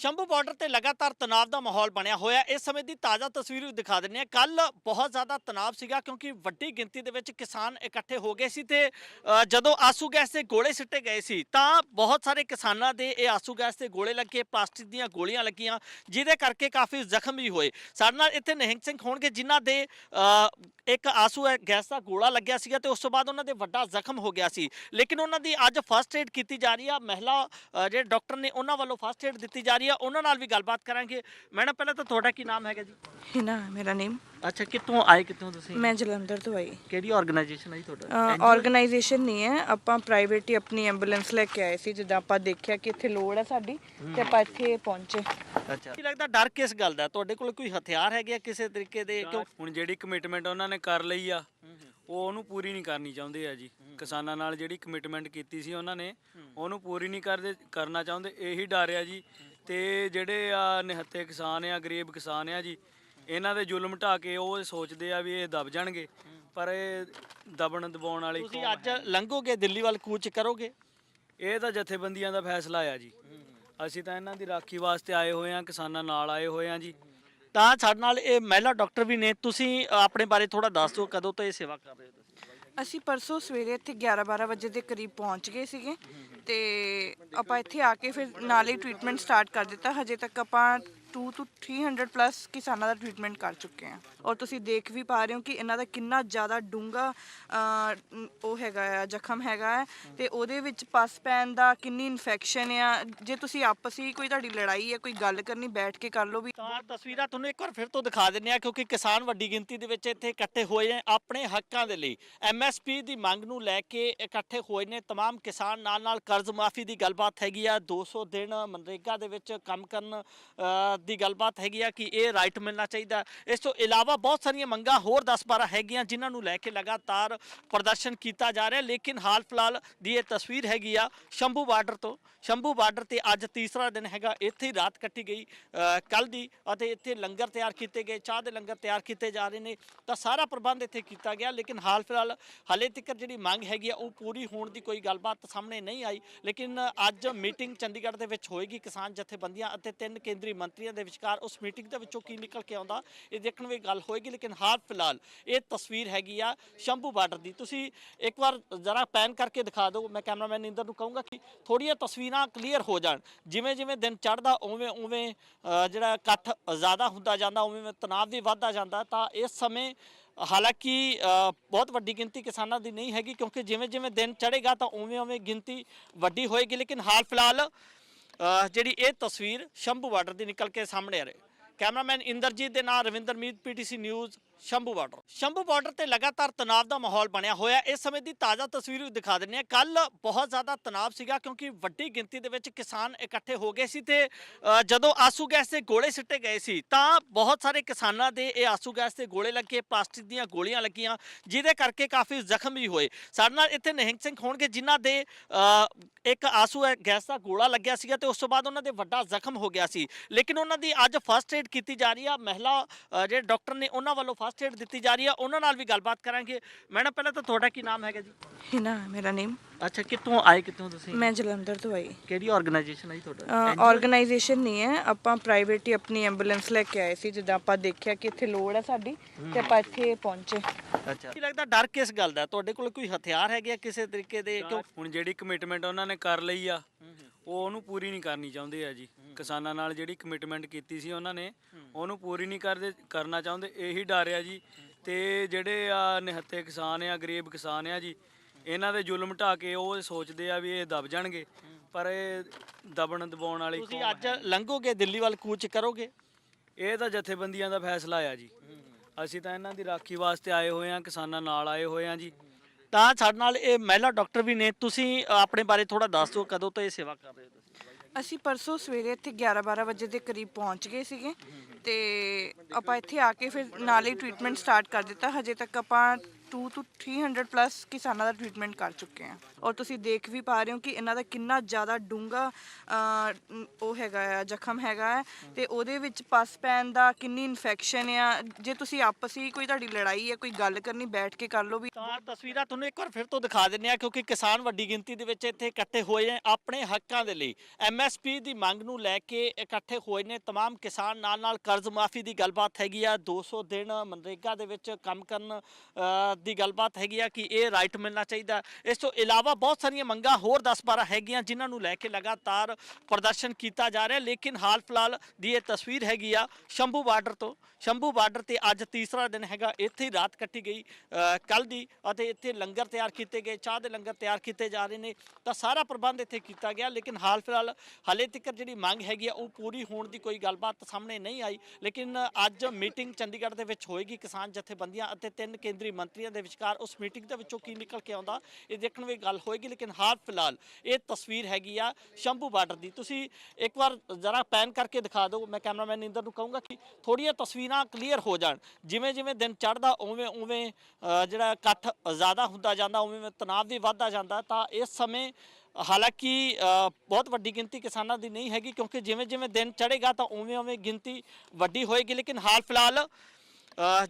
Shambhu border ਤੇ ਲਗਾਤਾਰ ਤਣਾਅ ਦਾ ਮਾਹੌਲ ਬਣਿਆ ਹੋਇਆ ਇਸ ਸਮੇਂ ਦੀ ਤਾਜ਼ਾ ਤਸਵੀਰ ਵੀ ਦਿਖਾ ਦਿੰਨੇ ਆ ਕੱਲ ਬਹੁਤ ਜ਼ਿਆਦਾ ਤਣਾਅ ਸੀਗਾ ਕਿਉਂਕਿ ਵੱਡੀ ਗਿਣਤੀ ਦੇ ਵਿੱਚ ਕਿਸਾਨ ਇਕੱਠੇ ਹੋ ਗਏ ਸੀ ਤੇ ਜਦੋਂ ਆਸੂ ਗੈਸ ਦੇ ਗੋਲੇ ਸਿੱਟੇ ਗਏ ਸੀ, ਤਾਂ ਬਹੁਤ ਸਾਰੇ ਕਿਸਾਨਾਂ ਦੇ ਇਹ ਆਸੂ ਗੈਸ ਦੇ ਗੋਲੇ ਲੱਗੇ, ਪਲਾਸਟਿਕ ਦੀਆਂ ਗੋਲੀਆਂ ਲੱਗੀਆਂ, ਜਿਹਦੇ ਕਰਕੇ ਕਾਫੀ ਜ਼ਖਮ ਵੀ ਹੋਏ। ਸਾਡੇ ਨਾਲ ਇੱਥੇ ਨਿਹੰਗ ਸਿੰਘ ਹੋਣਗੇ, ਜਿਨ੍ਹਾਂ ਦੇ ਇੱਕ ਆਸੂ ਗੈਸ ਦਾ ਗੋਲਾ ਲੱਗਿਆ ਸੀਗਾ ਤੇ ਉਸ ਤੋਂ ਬਾਅਦ ਉਹਨਾਂ ਦੇ ਵੱਡਾ ਜ਼ਖਮ ਹੋ ਗਿਆ ਸੀ। ਲੇਕਿਨ ਉਹਨਾਂ ਦੀ ਅੱਜ ਫਸਟ ਏਡ ਕੀਤੀ ਜਾ ਰਹੀ ਆ। ਮਹਿਲਾ ਜਿਹੜੇ ਡਾਕਟਰ ਨੇ ਉਹਨਾਂ ਵੱਲੋਂ ਫਸਟ ਏਡ ਦਿੱਤੀ ਜਾ ਰਹੀ ਆ ਉਹਨਾਂ ਨਾਲ ਵੀ ਗੱਲਬਾਤ ਕਰਾਂਗੇ। ਮੈਡਮ ਪਹਿਲਾਂ ਤਾਂ ਤੁਹਾਡਾ ਕੀ ਨਾਮ ਹੈਗਾ ਜੀ? ਹਿਨਾ ਮੇਰਾ ਨੇਮ ਅੱਛਾ ਕਿੱਥੋਂ ਆਏ ਕਿੱਥੋਂ ਤੁਸੀਂ? ਮੈਂ ਜਲੰਧਰ ਤੋਂ ਆਈ। ਕਿਹੜੀ ਆਰਗੇਨਾਈਜੇਸ਼ਨ ਹੈ ਜੀ ਤੁਹਾਡਾ? ਆਰਗੇਨਾਈਜੇਸ਼ਨ ਨਹੀਂ ਹੈ। ਆਪਾਂ ਪ੍ਰਾਈਵੇਟ ਹੀ ਆਪਣੀ ਐਂਬੂਲੈਂਸ ਲੈ ਕੇ ਆਏ ਸੀ ਜਦੋਂ ਆਪਾਂ ਦੇਖਿਆ ਕਿ ਇੱਥੇ ਲੋੜ ਹੈ ਸਾਡੀ ਤੇ ਆਪਾਂ ਇੱਥੇ ਪਹੁੰਚੇ। ਅੱਛਾ। ਕੀ ਲੱਗਦਾ ਡਰ ਕਿਸ ਗੱਲ ਦਾ? ਤੁਹਾਡੇ ਕੋਲ ਕੋਈ ਹਥਿਆਰ ਹੈਗੇ ਆ ਕਿਸੇ ਤਰੀਕੇ ਦੇ? ਕਿਉਂ? ਹੁਣ ਜਿਹੜੀ ਕਮਿਟਮੈਂਟ ਉਹਨਾਂ ਨੇ ਕਰ ਲਈ ਆ ਉਹ ਉਹਨੂੰ ਪੂਰੀ ਨਹੀਂ ਕਰਨੀ ਚਾਹੁੰਦੇ ਆ ਜੀ। ਕਿਸਾਨਾਂ ਨਾਲ ਜਿਹੜੀ ਕਮਿਟਮੈਂਟ ਕੀਤੀ ਸੀ ਉਹਨਾਂ ਨੇ ਉਹਨੂੰ ਪੂਰੀ ਨਹੀਂ ਕਰਦੇ ਕਰਨਾ ਚਾਹੁੰਦੇ। ਇਹੀ ਡਰ ਆ ਜੀ ਤੇ ਜਿਹੜੇ ਆ ਨਿਹੱਥੇ ਕਿਸਾਨ ਆ ਗਰੀਬ ਕਿਸਾਨ ਆ ਜੀ ਇਹਨਾਂ ਦੇ ਜ਼ੁਲਮ ਢਾ ਕੇ ਉਹ ਸੋਚਦੇ ਆ ਵੀ ਇਹ ਦਬ ਜਾਣਗੇ। ਪਰ ਇਹ ਦਬਣ ਦਬਾਉਣ ਵਾਲੀ ਤੁਸੀਂ ਅੱਜ ਲੰਘੋਗੇ ਦਿੱਲੀ ਵੱਲ ਕੂਚ ਕਰੋਗੇ? ਇਹ ਤਾਂ ਜਥੇਬੰਦੀਆਂ ਦਾ ਫੈਸਲਾ ਆ ਜੀ। ਅਸੀਂ ਤਾਂ ਇਹਨਾਂ ਦੀ ਰਾਖੀ ਵਾਸਤੇ ਆਏ ਹੋਏ ਆ ਕਿਸਾਨਾਂ ਨਾਲ ਆਏ ਹੋਏ ਆ ਜੀ। ਤਾਂ ਸਾਡੇ ਨਾਲ ਇਹ ਮਹਿਲਾ ਡਾਕਟਰ ਵੀ ਨੇ। ਤੁਸੀਂ ਆਪਣੇ ਬਾਰੇ ਥੋੜਾ ਦੱਸ ਦਿਓ ਕਦੋਂ ਤੋਂ ਇਹ ਸੇਵਾ ਕਰ ਰਹੇ ਹੋ? ਅਸੀਂ ਪਰਸੋਂ ਸਵੇਰੇ ਇੱਥੇ 11-12 ਵਜੇ ਦੇ ਕਰੀਬ ਪਹੁੰਚ ਗਏ ਸੀਗੇ ਤੇ ਆਪਾਂ ਇੱਥੇ ਆ ਕੇ ਫਿਰ ਨਾਲ ਹੀ ਟ੍ਰੀਟਮੈਂਟ ਸਟਾਰਟ ਕਰ ਦਿੱਤਾ। ਹਜੇ ਤੱਕ ਆਪਾਂ 2 ਤੋਂ 300 ਪਲੱਸ ਕਿਸਾਨਾਂ ਦਾ ਟ੍ਰੀਟਮੈਂਟ ਕਰ ਚੁੱਕੇ ਹਾਂ ਔਰ ਤੁਸੀਂ ਦੇਖ ਵੀ ਪਾ ਰਹੇ ਹੋ ਕਿ ਇਹਨਾਂ ਦਾ ਕਿੰਨਾ ਜ਼ਿਆਦਾ ਡੂੰਗਾ ਉਹ ਹੈਗਾ ਆ ਜ਼ਖਮ ਹੈਗਾ ਹੈ ਤੇ ਉਹਦੇ ਵਿੱਚ ਪਸ ਪੈਣ ਦਾ ਕਿੰਨੀ ਇਨਫੈਕਸ਼ਨ ਆ ਜੇ ਤੁਸੀਂ ਆਪਸੀ ਕੋਈ ਤੁਹਾਡੀ ਲੜਾਈ ਹੈ ਕੋਈ ਗੱਲ ਕਰਨੀ ਬੈਠ ਕੇ ਕਰ ਲਓ ਵੀ ਤਾਂ ਤਸਵੀਰਾਂ ਤੁਹਾਨੂੰ ਇੱਕ ਵਾਰ ਫਿਰ ਤੋਂ ਦਿਖਾ ਦਿੰਨੇ ਆ ਕਿਉਂਕਿ ਕਿਸਾਨ ਵੱਡੀ ਗਿਣਤੀ ਦੇ ਵਿੱਚ ਇੱਥੇ ਇਕੱਠੇ ਹੋਏ ਨੇ ਆਪਣੇ ਹੱਕਾਂ ਦੇ ਲਈ ਐਮਐਸਪੀ ਦੀ ਮੰਗ ਨੂੰ ਲੈ ਕੇ ਇਕੱਠੇ ਹੋਏ ਨੇ तमाम ਕਿਸਾਨ ਨਾਲ ਨਾਲ ਕਰਜ਼ ਮਾਫੀ ਦੀ ਗੱਲਬਾਤ ਹੈਗੀ ਆ 200 ਦਿਨ ਮਨਰੇਗਾ ਦੇ ਵਿੱਚ ਕੰਮ ਕਰਨ ਅ, ਦੀ ਗੱਲਬਾਤ ਹੈਗੀ ਆ ਕਿ ਇਹ ਰਾਈਟ ਮਿਲਣਾ ਚਾਹੀਦਾ। ਇਸ ਤੋਂ ਇਲਾਵਾ ਬਹੁਤ ਸਾਰੀਆਂ ਮੰਗਾਂ ਹੋਰ 10-12 ਹੈਗੀਆਂ ਜਿਨ੍ਹਾਂ ਨੂੰ ਲੈ ਕੇ ਲਗਾਤਾਰ ਪ੍ਰਦਰਸ਼ਨ ਕੀਤਾ ਜਾ ਰਿਹਾ। ਲੇਕਿਨ ਹਾਲ ਫਿਲਹਾਲ ਦੀ ਇਹ ਤਸਵੀਰ ਹੈਗੀ ਆ ਸ਼ੰਭੂ ਬਾਰਡਰ ਤੋਂ। ਸ਼ੰਭੂ ਬਾਰਡਰ ਤੇ ਅੱਜ ਤੀਸਰਾ ਦਿਨ ਹੈਗਾ। ਇੱਥੇ ਹੀ ਰਾਤ ਕੱਟੀ ਗਈ ਕੱਲ ਦੀ ਅਤੇ ਇੱਥੇ ਲੰਗਰ ਤਿਆਰ ਕੀਤੇ ਗਏ। ਚਾਹ ਦੇ ਲੰਗਰ ਤਿਆਰ ਕੀਤੇ ਜਾ ਰਹੇ ਨੇ। ਤਾਂ ਸਾਰਾ ਪ੍ਰਬੰਧ ਇੱਥੇ ਕੀਤਾ ਗਿਆ। ਲੇਕਿਨ ਹਾਲ ਫਿਲਹਾਲ ਹਾਲੇ ਤੱਕ ਜਿਹੜੀ ਮੰਗ ਹੈਗੀ ਆ ਉਹ ਪੂਰੀ ਹੋਣ ਦੀ ਕੋਈ ਗੱਲਬਾਤ ਸਾਹਮਣੇ ਨਹੀਂ ਆਈ। ਲੇਕਿਨ ਅੱਜ ਮੀਟਿੰਗ ਚੰਡੀਗੜ੍ਹ ਦੇ ਵਿੱਚ ਹੋਏਗੀ ਕਿਸਾਨ ਜਥੇਬੰਦੀਆਂ ਅਤੇ ਤਿੰਨ ਕੇਂਦਰੀ ਮੰਤਰੀਆਂ ਦੇ ਵਿਚਕਾਰ ਉਸ ਮੀਟਿੰਗ ਦੇ ਵਿੱਚੋਂ ਕੀ ਨਿਕਲ ਕੇ ਆਉਂਦਾ, ਇਹ ਦੇਖਣ ਵੀ ਗੱਲ ਹੋਏਗੀ, ਲੇਕਿਨ ਹਾਲ ਫਿਲਹਾਲ ਇਹ ਤਸਵੀਰ ਹੈਗੀ ਆ ਸ਼ੰਭੂ ਬਾਰਡਰ ਦੀ। ਤੁਸੀਂ ਇੱਕ ਵਾਰ ਜ਼ਰਾ ਪੈਨ ਕਰਕੇ ਦਿਖਾ ਦਿਓ, ਮੈਂ ਕੈਮਰਾਮੈਨ ਇੰਦਰ ਨੂੰ ਕਹੂੰਗਾ ਕਿ ਥੋੜੀਆਂ ਤਸਵੀਰਾਂ ਕਲੀਅਰ ਹੋ ਜਾਣ। ਜਿਵੇਂ ਜਿਵੇਂ ਦਿਨ ਚੜ੍ਹਦਾ, ਉਵੇਂ ਉਵੇਂ ਜਿਹੜਾ ਇਕੱਠ ਜ਼ਿਆਦਾ ਹੁੰਦਾ ਜਾਂਦਾ, ਉਵੇਂ ਤਣਾਅ ਵੀ ਵੱਧਦਾ ਜਾਂਦਾ, ਤਾਂ ਇਸ ਸਮੇਂ ਹਾਲਾਂਕਿ ਬਹੁਤ ਵੱਡੀ ਗਿਣਤੀ ਕਿਸਾਨਾਂ ਦੀ ਨਹੀਂ ਹੈਗੀ, ਕਿਉਂਕਿ ਜਿਵੇਂ ਜਿਵੇਂ ਦਿਨ ਚੜ੍ਹੇਗਾ ਤਾਂ ਉਵੇਂ ਉਵੇਂ ਗਿਣਤੀ ਵੱਡੀ ਹੋਏਗੀ, ਲੇਕਿਨ ਹਾਲ ਫਿਲਹਾਲ ਜਿਹੜੀ ਇਹ ਤਸਵੀਰ ਸ਼ੰਭੂ ਬਾਰਡਰ ਦੀ ਨਿਕਲ ਕੇ ਸਾਹਮਣੇ ਆ ਰਹੀ ਕੈਮਰਾਮੈਨ ਇੰਦਰਜੀਤ ਦੇ ਨਾਲ Ravinder Meet PTC news Shambhu border. Shambhu border ਤੇ ਲਗਾਤਾਰ ਤਣਾਅ ਦਾ ਮਾਹੌਲ ਬਣਿਆ ਹੋਇਆ। ਇਸ ਸਮੇਂ ਦੀ ਤਾਜ਼ਾ ਤਸਵੀਰ ਵੀ ਦਿਖਾ ਦਿੰਨੇ ਆ ਕੱਲ ਬਹੁਤ ਜ਼ਿਆਦਾ ਤਣਾਅ ਸੀਗਾ ਕਿਉਂਕਿ ਵੱਡੀ ਗਿਣਤੀ ਦੇ ਵਿੱਚ ਕਿਸਾਨ ਇਕੱਠੇ ਹੋ ਗਏ ਸੀ ਤੇ ਅ, ਜਦੋਂ ਆਸੂ ਗੈਸ ਦੇ ਗੋਲੇ ਸਿੱਟੇ ਗਏ ਸੀ ਤਾਂ ਬਹੁਤ ਸਾਰੇ ਕਿਸਾਨਾਂ ਦੇ ਇਹ ਆਸੂ ਗੈਸ ਦੇ ਗੋਲੇ ਲੱਗੇ ਪਲਾਸਟਿਕ ਦੀਆਂ ਗੋਲੀਆਂ ਲੱਗੀਆਂ ਜਿਹਦੇ ਕਰਕੇ ਕਾਫੀ ਜ਼ਖਮ ਵੀ ਹੋਏ। ਸਾਡੇ ਨਾਲ ਇੱਥੇ ਨਿਹੰਗ ਸਿੰਘ ਹੋਣਗੇ ਜਿਨ੍ਹਾਂ ਦੇ ਅ, ਇੱਕ ਆਸੂ ਹੈ ਗੈਸ ਦਾ ਗੋਲਾ ਲੱਗਿਆ ਸੀਗਾ ਤੇ ਉਸ ਤੋਂ ਬਾਅਦ ਉਹਨਾਂ ਦੇ ਵੱਡਾ ਜ਼ਖਮ ਹੋ ਗਿਆ ਸੀ। ਲੇਕਿਨ ਉਹਨਾਂ ਦੀ ਅੱਜ ਫਸਟ ਏਡ ਕੀਤੀ ਜਾ ਰਹੀ ਆ। ਮਹਿਲਾ ਅ, ਜਿਹੜੇ ਡਾਕਟਰ ਨੇ ਉਹਨਾਂ ਵੱਲੋਂ ਫਸਟ ਏਡ ਦਿੱਤੀ ਜਾ ਰਹੀ ਆ ਉਹਨਾਂ ਨਾਲ ਵੀ ਗੱਲਬਾਤ ਕਰਾਂਗੇ। ਮੈਡਮ ਪਹਿਲਾਂ ਤਾਂ ਤੁਹਾਡਾ ਕੀ ਨਾਮ ਹੈਗਾ ਜੀ? ਹਿਨਾ ਮੇਰਾ ਨੇਮ ਅੱਛਾ ਕਿੱਥੋਂ ਆਏ ਕਿੱਥੋਂ ਤੁਸੀਂ? ਮੈਂ ਜਲੰਧਰ ਤੋਂ ਆਈ। ਕਿਹੜੀ ਆਰਗੇਨਾਈਜੇਸ਼ਨ ਹੈ ਜੀ ਤੁਹਾਡਾ ਆਰਗੇਨਾਈਜੇਸ਼ਨ ਨਹੀਂ ਹੈ ਆਪਾਂ ਪ੍ਰਾਈਵੇਟ ਹੀ ਆਪਣੀ ਐਂਬੂਲੈਂਸ ਲੈ ਕੇ ਆਏ ਸੀ ਜਦੋਂ ਆਪਾਂ ਦੇਖਿਆ ਕਿ ਇੱਥੇ ਲੋੜ ਹੈ ਸਾਡੀ ਤੇ ਆਪਾਂ ਇੱਥੇ ਪਹੁੰਚੇ। ਅੱਛਾ। ਕੀ ਲੱਗਦਾ ਡਰ ਕਿਸ ਗੱਲ ਦਾ? ਤੁਹਾਡੇ ਕੋਲ ਕੋਈ ਹਥਿਆਰ ਹੈਗੇ ਆ ਕਿਸੇ ਤਰੀਕੇ ਦੇ? ਕਿਉਂ? ਹੁਣ ਜਿਹੜੀ ਕਮਿਟਮੈਂਟ ਉਹਨਾਂ ਨੇ ਕਰ ਲਈ ਆ ਉਹ ਉਹਨੂੰ ਪੂਰੀ ਨਹੀਂ ਕਰਨੀ ਚਾਹੁੰਦੇ ਆ ਜੀ। ਕਿਸਾਨਾਂ ਨਾਲ ਜਿਹੜੀ ਕਮਿਟਮੈਂਟ ਕੀਤੀ ਸੀ ਉਹਨਾਂ ਨੇ ਉਹਨੂੰ ਪੂਰੀ ਨਹੀਂ ਕਰਦੇ ਕਰਨਾ ਚਾਹੁੰਦੇ ਇਹੀ ਡਰ ਆ ਜੀ। ਤੇ ਜਿਹੜੇ ਆ ਨਿਹੱਥੇ ਕਿਸਾਨ ਆ ਗਰੀਬ ਕਿਸਾਨ ਆ ਜੀ ਇਹਨਾਂ ਦੇ ਜ਼ੁਲਮ ਢਾ ਕੇ ਉਹ ਸੋਚਦੇ ਆ ਵੀ ਇਹ ਦਬ ਜਾਣਗੇ। ਪਰ ਇਹ ਦਬਣ ਦਬਾਉਣ ਵਾਲੀ ਤੁਸੀਂ ਅੱਜ ਲੰਘੋਗੇ ਦਿੱਲੀ ਵੱਲ ਕੂਚ ਕਰੋਗੇ? ਇਹ ਤਾਂ ਜਥੇਬੰਦੀਆਂ ਦਾ ਫੈਸਲਾ ਆ ਜੀ। ਅਸੀਂ ਤਾਂ ਇਹਨਾਂ ਦੀ ਰਾਖੀ ਵਾਸਤੇ ਆਏ ਹੋਏ ਆ ਕਿਸਾਨਾਂ ਨਾਲ ਆਏ ਹੋਏ ਆ ਜੀ। ਤਾਂ ਸਾਡੇ ਨਾਲ ਇਹ ਮਹਿਲਾ ਡਾਕਟਰ ਵੀ ਨੇ। ਤੁਸੀਂ ਆਪਣੇ ਬਾਰੇ ਥੋੜਾ ਦੱਸ ਦਿਓ, ਕਦੋਂ ਤੋਂ ਇਹ ਸੇਵਾ ਕਰ ਰਹੇ ਹੋ ਤੁਸੀਂ? ਅਸੀਂ ਪਰਸੋਂ ਸਵੇਰੇ ਇੱਥੇ 11-12 ਵਜੇ ਦੇ ਕਰੀਬ ਪਹੁੰਚ ਗਏ ਸੀਗੇ ਤੇ ਆਪਾਂ ਇੱਥੇ ਆ ਕੇ ਫਿਰ ਨਾਲ ਹੀ ਟ੍ਰੀਟਮੈਂਟ ਸਟਾਰਟ ਕਰ ਦਿੱਤਾ। ਹਜੇ ਤੱਕ ਆਪਾਂ 2 ਤੋਂ 300 ਪਲੱਸ ਕਿਸਾਨਾਂ ਦਾ ਟ੍ਰੀਟਮੈਂਟ ਕਰ ਚੁੱਕੇ ਹਾਂ ਔਰ ਤੁਸੀਂ ਦੇਖ ਵੀ ਪਾ ਰਹੇ ਹੋ ਕਿ ਇਹਨਾਂ ਦਾ ਕਿੰਨਾ ਜ਼ਿਆਦਾ ਡੂੰਘਾ ਅ, ਉਹ ਹੈਗਾ ਆ ਜ਼ਖਮ ਹੈਗਾ ਹੈ ਤੇ ਉਹਦੇ ਵਿੱਚ ਪਸ ਪੈਣ ਦਾ ਕਿੰਨੀ ਇਨਫੈਕਸ਼ਨ ਆ ਜੇ ਤੁਸੀਂ ਆਪਸੀ ਕੋਈ ਤੁਹਾਡੀ ਲੜਾਈ ਹੈ ਕੋਈ ਗੱਲ ਕਰਨੀ ਬੈਠ ਕੇ ਕਰ ਲਓ ਵੀ ਤਾਂ ਤਸਵੀਰਾਂ ਤੁਹਾਨੂੰ ਇੱਕ ਵਾਰ ਫਿਰ ਤੋਂ ਦਿਖਾ ਦਿੰਨੇ ਆ ਕਿਉਂਕਿ ਕਿਸਾਨ ਵੱਡੀ ਗਿਣਤੀ ਦੇ ਵਿੱਚ ਇੱਥੇ ਇਕੱਠੇ ਹੋਏ ਨੇ ਆਪਣੇ ਹੱਕਾਂ ਦੇ ਲਈ ਐਮਐਸਪੀ ਦੀ ਮੰਗ ਨੂੰ ਲੈ ਕੇ ਇਕੱਠੇ ਹੋਏ ਨੇ तमाम ਕਿਸਾਨ ਨਾਲ ਨਾਲ ਕਰਜ਼ ਮਾਫੀ ਦੀ ਗੱਲਬਾਤ ਹੈਗੀ ਆ 200 ਦਿਨ ਮਨਰੇਗਾ ਦੇ ਵਿੱਚ ਕੰਮ ਕਰਨ ਅ, ਦੀ ਗੱਲਬਾਤ ਹੈਗੀ ਆ ਕਿ ਇਹ ਰਾਈਟ ਮਿਲਣਾ ਚਾਹੀਦਾ। ਇਸ ਤੋਂ ਇਲਾਵਾ ਬਹੁਤ ਸਾਰੀਆਂ ਮੰਗਾਂ ਹੋਰ 10-12 ਹੈਗੀਆਂ ਜਿਨ੍ਹਾਂ ਨੂੰ ਲੈ ਕੇ ਲਗਾਤਾਰ ਪ੍ਰਦਰਸ਼ਨ ਕੀਤਾ ਜਾ ਰਿਹਾ। ਲੇਕਿਨ ਹਾਲ ਫਿਲਹਾਲ ਦੀ ਇਹ ਤਸਵੀਰ ਹੈਗੀ ਆ ਸ਼ੰਭੂ ਬਾਰਡਰ ਤੋਂ। ਸ਼ੰਭੂ ਬਾਰਡਰ ਤੇ ਅੱਜ ਤੀਸਰਾ ਦਿਨ ਹੈਗਾ। ਇੱਥੇ ਹੀ ਰਾਤ ਕੱਟੀ ਗਈ ਕੱਲ ਦੀ ਅਤੇ ਇੱਥੇ ਲੰਗਰ ਤਿਆਰ ਕੀਤੇ ਗਏ। ਚਾਹ ਦੇ ਲੰਗਰ ਤਿਆਰ ਕੀਤੇ ਜਾ ਰਹੇ ਨੇ। ਤਾਂ ਸਾਰਾ ਪ੍ਰਬੰਧ ਇੱਥੇ ਕੀਤਾ ਗਿਆ। ਲੇਕਿਨ ਹਾਲ ਫਿਲਹਾਲ ਹਾਲੇ ਤੱਕ ਜਿਹੜੀ ਮੰਗ ਹੈਗੀ ਆ, ਉਹ ਪੂਰੀ ਹੋਣ ਦੀ ਕੋਈ ਗੱਲਬਾਤ ਸਾਹਮਣੇ ਨਹੀਂ ਆਈ। ਲੇਕਿਨ ਅੱਜ ਮੀਟਿੰਗ ਚੰਡੀਗੜ੍ਹ ਦੇ ਵਿੱਚ ਹੋਏਗੀ ਕਿਸਾਨ ਜਥੇਬੰਦੀਆਂ ਅਤੇ ਤਿੰਨ ਕੇਂਦਰੀ ਮੰਤਰੀਆਂ ਦੇ ਵਿਚਕਾਰ ਉਸ ਮੀਟਿੰਗ ਦੇ ਵਿੱਚੋਂ ਕੀ ਨਿਕਲ ਕੇ ਆਉਂਦਾ, ਇਹ ਦੇਖਣ ਵੀ ਗੱਲ ਹੋਏਗੀ, ਲੇਕਿਨ ਹਾਲ ਫਿਲਹਾਲ ਇਹ ਤਸਵੀਰ ਹੈਗੀ ਆ ਸ਼ੰਭੂ ਬਾਰਡਰ ਦੀ। ਤੁਸੀਂ ਇੱਕ ਵਾਰ ਜ਼ਰਾ ਪੈਨ ਕਰਕੇ ਦਿਖਾ ਦਿਓ, ਮੈਂ ਕੈਮਰਾਮੈਨ ਇੰਦਰ ਨੂੰ ਕਹੂੰਗਾ ਕਿ ਥੋੜੀਆਂ ਤਸਵੀਰਾਂ ਕਲੀਅਰ ਹੋ ਜਾਣ। ਜਿਵੇਂ ਜਿਵੇਂ ਦਿਨ ਚੜ੍ਹਦਾ, ਉਵੇਂ ਉਵੇਂ ਜਿਹੜਾ ਇਕੱਠ ਜ਼ਿਆਦਾ ਹੁੰਦਾ ਜਾਂਦਾ, ਉਵੇਂ ਤਣਾਅ ਵੀ ਵੱਧਦਾ ਜਾਂਦਾ, ਤਾਂ ਇਸ ਸਮੇਂ ਹਾਲਾਂਕਿ ਬਹੁਤ ਵੱਡੀ ਗਿਣਤੀ ਕਿਸਾਨਾਂ ਦੀ ਨਹੀਂ ਹੈਗੀ, ਕਿਉਂਕਿ ਜਿਵੇਂ ਜਿਵੇਂ ਦਿਨ ਚੜ੍ਹੇਗਾ ਤਾਂ ਉਵੇਂ ਉਵੇਂ ਗਿਣਤੀ ਵੱਡੀ ਹੋਏਗੀ, ਲੇਕਿਨ ਹਾਲ ਫਿਲਹਾਲ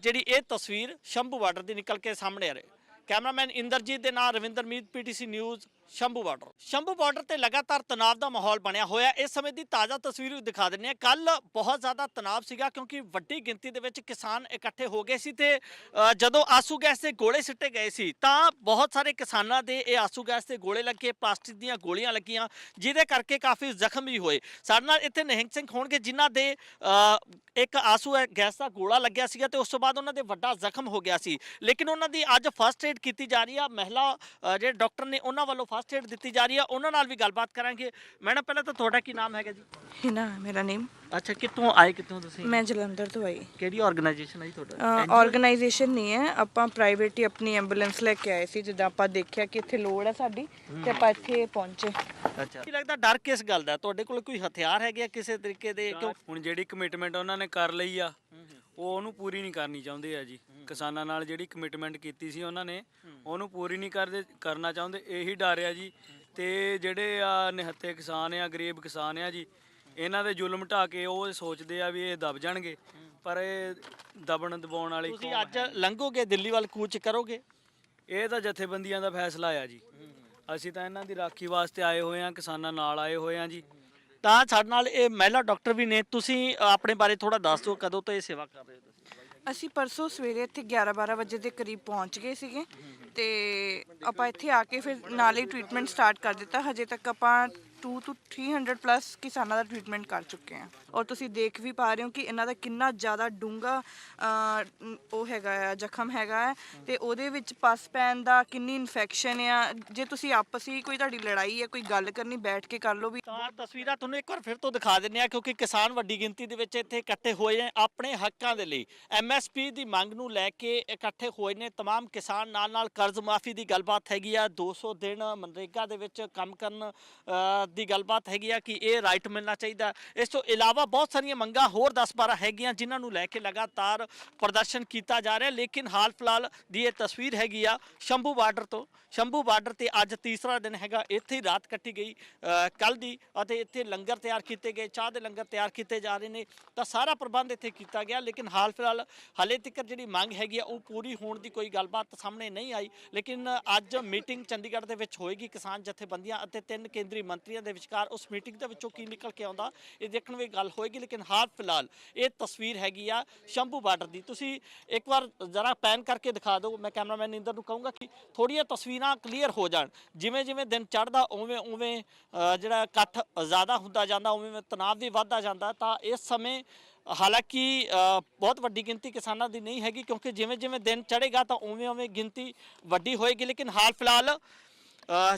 ਜਿਹੜੀ ਇਹ ਤਸਵੀਰ ਸ਼ੰਭੂ ਬਾਰਡਰ ਦੀ ਨਿਕਲ ਕੇ ਸਾਹਮਣੇ ਆ ਰਹੀ ਕੈਮਰਾਮੈਨ ਇੰਦਰਜੀਤ ਦੇ ਨਾਲ Ravinder Meet, PTC news Shambhu border. Shambhu border ਤੇ ਲਗਾਤਾਰ ਤਣਾਅ ਦਾ ਮਾਹੌਲ ਬਣਿਆ ਹੋਇਆ। ਇਸ ਸਮੇਂ ਦੀ ਤਾਜ਼ਾ ਤਸਵੀਰ ਵੀ ਦਿਖਾ ਦਿੰਦੇ ਆ ਕੱਲ ਬਹੁਤ ਜ਼ਿਆਦਾ ਤਣਾਅ ਸੀਗਾ ਕਿਉਂਕਿ ਵੱਡੀ ਗਿਣਤੀ ਦੇ ਵਿੱਚ ਕਿਸਾਨ ਇਕੱਠੇ ਹੋ ਗਏ ਸੀ ਤੇ ਅ, ਜਦੋਂ ਆਸੂ ਗੈਸ ਦੇ ਗੋਲੇ ਸਿੱਟੇ ਗਏ ਸੀ ਤਾਂ ਬਹੁਤ ਸਾਰੇ ਕਿਸਾਨਾਂ ਦੇ ਇਹ ਆਸੂ ਗੈਸ ਦੇ ਗੋਲੇ ਲੱਗੇ ਪਲਾਸਟਿਕ ਦੀਆਂ ਗੋਲੀਆਂ ਲੱਗੀਆਂ ਜਿਹਦੇ ਕਰਕੇ ਕਾਫੀ ਜ਼ਖਮ ਵੀ ਹੋਏ। ਸਾਡੇ ਨਾਲ ਇੱਥੇ ਨਿਹੰਗ ਸਿੰਘ ਹੋਣਗੇ ਜਿਨ੍ਹਾਂ ਦੇ ਅ, ਇੱਕ ਆਸੂ ਹੈ ਗੈਸ ਦਾ ਗੋਲਾ ਲੱਗਿਆ ਸੀਗਾ ਤੇ ਉਸ ਤੋਂ ਬਾਅਦ ਉਹਨਾਂ ਦੇ ਵੱਡਾ ਜ਼ਖਮ ਹੋ ਗਿਆ ਸੀ। ਲੇਕਿਨ ਉਹਨਾਂ ਦੀ ਅੱਜ ਫਸਟ ਏਡ ਕੀਤੀ ਜਾ ਰਹੀ ਆ। ਮਹਿਲਾ ਅ, ਜਿਹੜੇ ਡਾਕਟਰ ਨੇ ਉਹਨਾਂ ਵੱਲੋਂ ਫਸਟ ਏਡ ਦਿੱਤੀ ਜਾ ਰਹੀ ਆ ਉਹਨਾਂ ਨਾਲ ਵੀ ਗੱਲਬਾਤ ਕਰਾਂਗੇ। ਮੈਡਮ ਪਹਿਲਾਂ ਤਾਂ ਤੁਹਾਡਾ ਕੀ ਨਾਮ ਹੈਗਾ ਜੀ? ਹਿਨਾ ਮੇਰਾ ਨੇਮ ਅੱਛਾ ਕਿੱਥੋਂ ਆਏ ਕਿੱਥੋਂ ਤੁਸੀਂ? ਮੈਂ ਜਲੰਧਰ ਤੋਂ ਆਈ। ਕਿਹੜੀ ਆਰਗੇਨਾਈਜੇਸ਼ਨ ਹੈ ਜੀ ਤੁਹਾਡਾ ਆਰਗੇਨਾਈਜੇਸ਼ਨ ਨਹੀਂ ਹੈ ਆਪਾਂ ਪ੍ਰਾਈਵੇਟ ਹੀ ਆਪਣੀ ਐਂਬੂਲੈਂਸ ਲੈ ਕੇ ਆਏ ਸੀ ਜਦੋਂ ਆਪਾਂ ਦੇਖਿਆ ਕਿ ਇੱਥੇ ਲੋੜ ਹੈ ਸਾਡੀ ਤੇ ਆਪਾਂ ਇੱਥੇ ਪਹੁੰਚੇ। ਅੱਛਾ। ਕੀ ਲੱਗਦਾ ਡਰ ਕਿਸ ਗੱਲ ਦਾ? ਤੁਹਾਡੇ ਕੋਲ ਕੋਈ ਹਥਿਆਰ ਹੈਗੇ ਆ ਕਿਸੇ ਤਰੀਕੇ ਦੇ? ਕਿਉਂ? ਹੁਣ ਜਿਹੜੀ ਕਮਿਟਮੈਂਟ ਉਹਨਾਂ ਨੇ ਕਰ ਲਈ ਆ ਉਹ ਉਹਨੂੰ ਪੂਰੀ ਨਹੀਂ ਕਰਨੀ ਚਾਹੁੰਦੇ ਆ ਜੀ। ਕਿਸਾਨਾਂ ਨਾਲ ਜਿਹੜੀ ਕਮਿਟਮੈਂਟ ਕੀਤੀ ਸੀ ਉਹਨਾਂ ਨੇ ਉਹਨੂੰ ਪੂਰੀ ਨਹੀਂ ਕਰਦੇ ਕਰਨਾ ਚਾਹੁੰਦੇ ਇਹੀ ਡਰ ਆ ਜੀ। ਤੇ ਜਿਹੜੇ ਆ ਨਿਹੱਥੇ ਕਿਸਾਨ ਆ ਗਰੀਬ ਕਿਸਾਨ ਆ ਜੀ ਇਹਨਾਂ ਦੇ ਜ਼ੁਲਮ ਢਾ ਕੇ ਉਹ ਸੋਚਦੇ ਆ ਵੀ ਇਹ ਦਬ ਜਾਣਗੇ। ਪਰ ਇਹ ਦਬਣ ਦਬਾਉਣ ਵਾਲੀ ਤੁਸੀਂ ਅੱਜ ਲੰਘੋਗੇ ਦਿੱਲੀ ਵੱਲ ਕੂਚ ਕਰੋਗੇ? ਇਹ ਤਾਂ ਜਥੇਬੰਦੀਆਂ ਦਾ ਫੈਸਲਾ ਆ ਜੀ। ਅਸੀਂ ਤਾਂ ਇਹਨਾਂ ਦੀ ਰਾਖੀ ਵਾਸਤੇ ਆਏ ਹੋਏ ਆ ਕਿਸਾਨਾਂ ਨਾਲ ਆਏ ਹੋਏ ਆ ਜੀ। ਤਾਂ ਸਾਡੇ ਨਾਲ ਇਹ ਮਹਿਲਾ ਡਾਕਟਰ ਵੀ ਨੇ ਤੁਸੀਂ ਆਪਣੇ ਬਾਰੇ ਥੋੜਾ ਦੱਸ ਦਿਓ ਕਦੋਂ ਤੋਂ ਇਹ ਸੇਵਾ ਕਰ ਰਹੇ ਹੋ? ਅਸੀਂ ਪਰਸੋਂ ਸਵੇਰੇ ਇੱਥੇ 11-12 ਵਜੇ ਦੇ ਕਰੀਬ ਪਹੁੰਚ ਗਏ ਸੀਗੇ ਤੇ ਆਪਾਂ ਇੱਥੇ ਆ ਕੇ ਫਿਰ ਨਾਲ ਹੀ ਟ੍ਰੀਟਮੈਂਟ ਸਟਾਰਟ ਕਰ ਦਿੱਤਾ। ਹਜੇ ਤੱਕ ਆਪਾਂ 2 ਤੋਂ 300 ਪਲੱਸ ਕਿਸਾਨਾਂ ਦਾ ਟ੍ਰੀਟਮੈਂਟ ਕਰ ਚੁੱਕੇ ਹਾਂ ਔਰ ਤੁਸੀਂ ਦੇਖ ਵੀ ਪਾ ਰਹੇ ਹੋ ਕਿ ਇਹਨਾਂ ਦਾ ਕਿੰਨਾ ਜ਼ਿਆਦਾ ਡੂੰਘਾ ਅ, ਉਹ ਹੈਗਾ ਆ ਜ਼ਖਮ ਹੈਗਾ ਹੈ ਤੇ ਉਹਦੇ ਵਿੱਚ ਪਸ ਪੈਣ ਦਾ ਕਿੰਨੀ ਇਨਫੈਕਸ਼ਨ ਆ ਜੇ ਤੁਸੀਂ ਆਪਸੀ ਕੋਈ ਤੁਹਾਡੀ ਲੜਾਈ ਹੈ ਕੋਈ ਗੱਲ ਕਰਨੀ ਬੈਠ ਕੇ ਕਰ ਲਓ ਵੀ ਤਾਂ ਤਸਵੀਰਾਂ ਤੁਹਾਨੂੰ ਇੱਕ ਵਾਰ ਫਿਰ ਤੋਂ ਦਿਖਾ ਦਿੰਨੇ ਆ ਕਿਉਂਕਿ ਕਿਸਾਨ ਵੱਡੀ ਗਿਣਤੀ ਦੇ ਵਿੱਚ ਇੱਥੇ ਇਕੱਠੇ ਹੋਏ ਨੇ ਆਪਣੇ ਹੱਕਾਂ ਦੇ ਲਈ ਐਮਐਸਪੀ ਦੀ ਮੰਗ ਨੂੰ ਲੈ ਕੇ ਇਕੱਠੇ ਹੋਏ ਨੇ तमाम ਕਿਸਾਨ ਨਾਲ ਨਾਲ ਕਰਜ਼ ਮਾਫੀ ਦੀ ਗੱਲਬਾਤ ਹੈਗੀ ਆ 200 ਦਿਨ ਮਨਰੇਗਾ ਦੇ ਵਿੱਚ ਕੰਮ ਕਰਨ ਅ, ਦੀ ਗੱਲਬਾਤ ਹੈਗੀ ਆ ਕਿ ਇਹ ਰਾਈਟ ਮਿਲਣਾ ਚਾਹੀਦਾ। ਇਸ ਤੋਂ ਇਲਾਵਾ ਬਹੁਤ ਸਾਰੀਆਂ ਮੰਗਾਂ ਹੋਰ 10-12 ਹੈਗੀਆਂ ਜਿਨ੍ਹਾਂ ਨੂੰ ਲੈ ਕੇ ਲਗਾਤਾਰ ਪ੍ਰਦਰਸ਼ਨ ਕੀਤਾ ਜਾ ਰਿਹਾ। ਲੇਕਿਨ ਹਾਲ ਫਿਲਹਾਲ ਦੀ ਇਹ ਤਸਵੀਰ ਹੈਗੀ ਆ ਸ਼ੰਭੂ ਬਾਰਡਰ ਤੋਂ। ਸ਼ੰਭੂ ਬਾਰਡਰ ਤੇ ਅੱਜ ਤੀਸਰਾ ਦਿਨ ਹੈਗਾ। ਇੱਥੇ ਹੀ ਰਾਤ ਕੱਟੀ ਗਈ ਕੱਲ ਦੀ ਅਤੇ ਇੱਥੇ ਲੰਗਰ ਤਿਆਰ ਕੀਤੇ ਗਏ। ਚਾਹ ਦੇ ਲੰਗਰ ਤਿਆਰ ਕੀਤੇ ਜਾ ਰਹੇ ਨੇ। ਤਾਂ ਸਾਰਾ ਪ੍ਰਬੰਧ ਇੱਥੇ ਕੀਤਾ ਗਿਆ। ਲੇਕਿਨ ਹਾਲ ਫਿਲਹਾਲ ਹਾਲੇ ਤੱਕ ਜਿਹੜੀ ਮੰਗ ਹੈਗੀ ਆ, ਉਹ ਪੂਰੀ ਹੋਣ ਦੀ ਕੋਈ ਗੱਲਬਾਤ ਸਾਹਮਣੇ ਨਹੀਂ ਆਈ। ਲੇਕਿਨ ਅੱਜ ਮੀਟਿੰਗ ਚੰਡੀਗੜ੍ਹ ਦੇ ਵਿੱਚ ਹੋਏਗੀ ਕਿਸਾਨ ਜਥੇਬੰਦੀਆਂ ਅਤੇ ਤਿੰਨ ਕੇਂਦਰੀ ਮੰਤਰੀਆਂ ਦੇ ਵਿਚਕਾਰ ਉਸ ਮੀਟਿੰਗ ਦੇ ਵਿੱਚੋਂ ਕੀ ਨਿਕਲ ਕੇ ਆਉਂਦਾ, ਇਹ ਦੇਖਣ ਵੀ ਗੱਲ ਹੋਏਗੀ, ਲੇਕਿਨ ਹਾਲ ਫਿਲਹਾਲ ਇਹ ਤਸਵੀਰ ਹੈਗੀ ਆ ਸ਼ੰਭੂ ਬਾਰਡਰ ਦੀ। ਤੁਸੀਂ ਇੱਕ ਵਾਰ ਜ਼ਰਾ ਪੈਨ ਕਰਕੇ ਦਿਖਾ ਦਿਓ, ਮੈਂ ਕੈਮਰਾਮੈਨ ਇੰਦਰ ਨੂੰ ਕਹੂੰਗਾ ਕਿ ਥੋੜੀਆਂ ਤਸਵੀਰਾਂ ਕਲੀਅਰ ਹੋ ਜਾਣ। ਜਿਵੇਂ ਜਿਵੇਂ ਦਿਨ ਚੜ੍ਹਦਾ, ਉਵੇਂ ਉਵੇਂ ਜਿਹੜਾ ਇਕੱਠ ਜ਼ਿਆਦਾ ਹੁੰਦਾ ਜਾਂਦਾ, ਉਵੇਂ ਤਣਾਅ ਵੀ ਵੱਧਦਾ ਜਾਂਦਾ, ਤਾਂ ਇਸ ਸਮੇਂ ਹਾਲਾਂਕਿ ਬਹੁਤ ਵੱਡੀ ਗਿਣਤੀ ਕਿਸਾਨਾਂ ਦੀ ਨਹੀਂ ਹੈਗੀ, ਕਿਉਂਕਿ ਜਿਵੇਂ ਜਿਵੇਂ ਦਿਨ ਚੜ੍ਹੇਗਾ ਤਾਂ ਉਵੇਂ ਉਵੇਂ ਗਿਣਤੀ ਵੱਡੀ ਹੋਏਗੀ, ਲੇਕਿਨ ਹਾਲ ਫਿਲਹਾਲ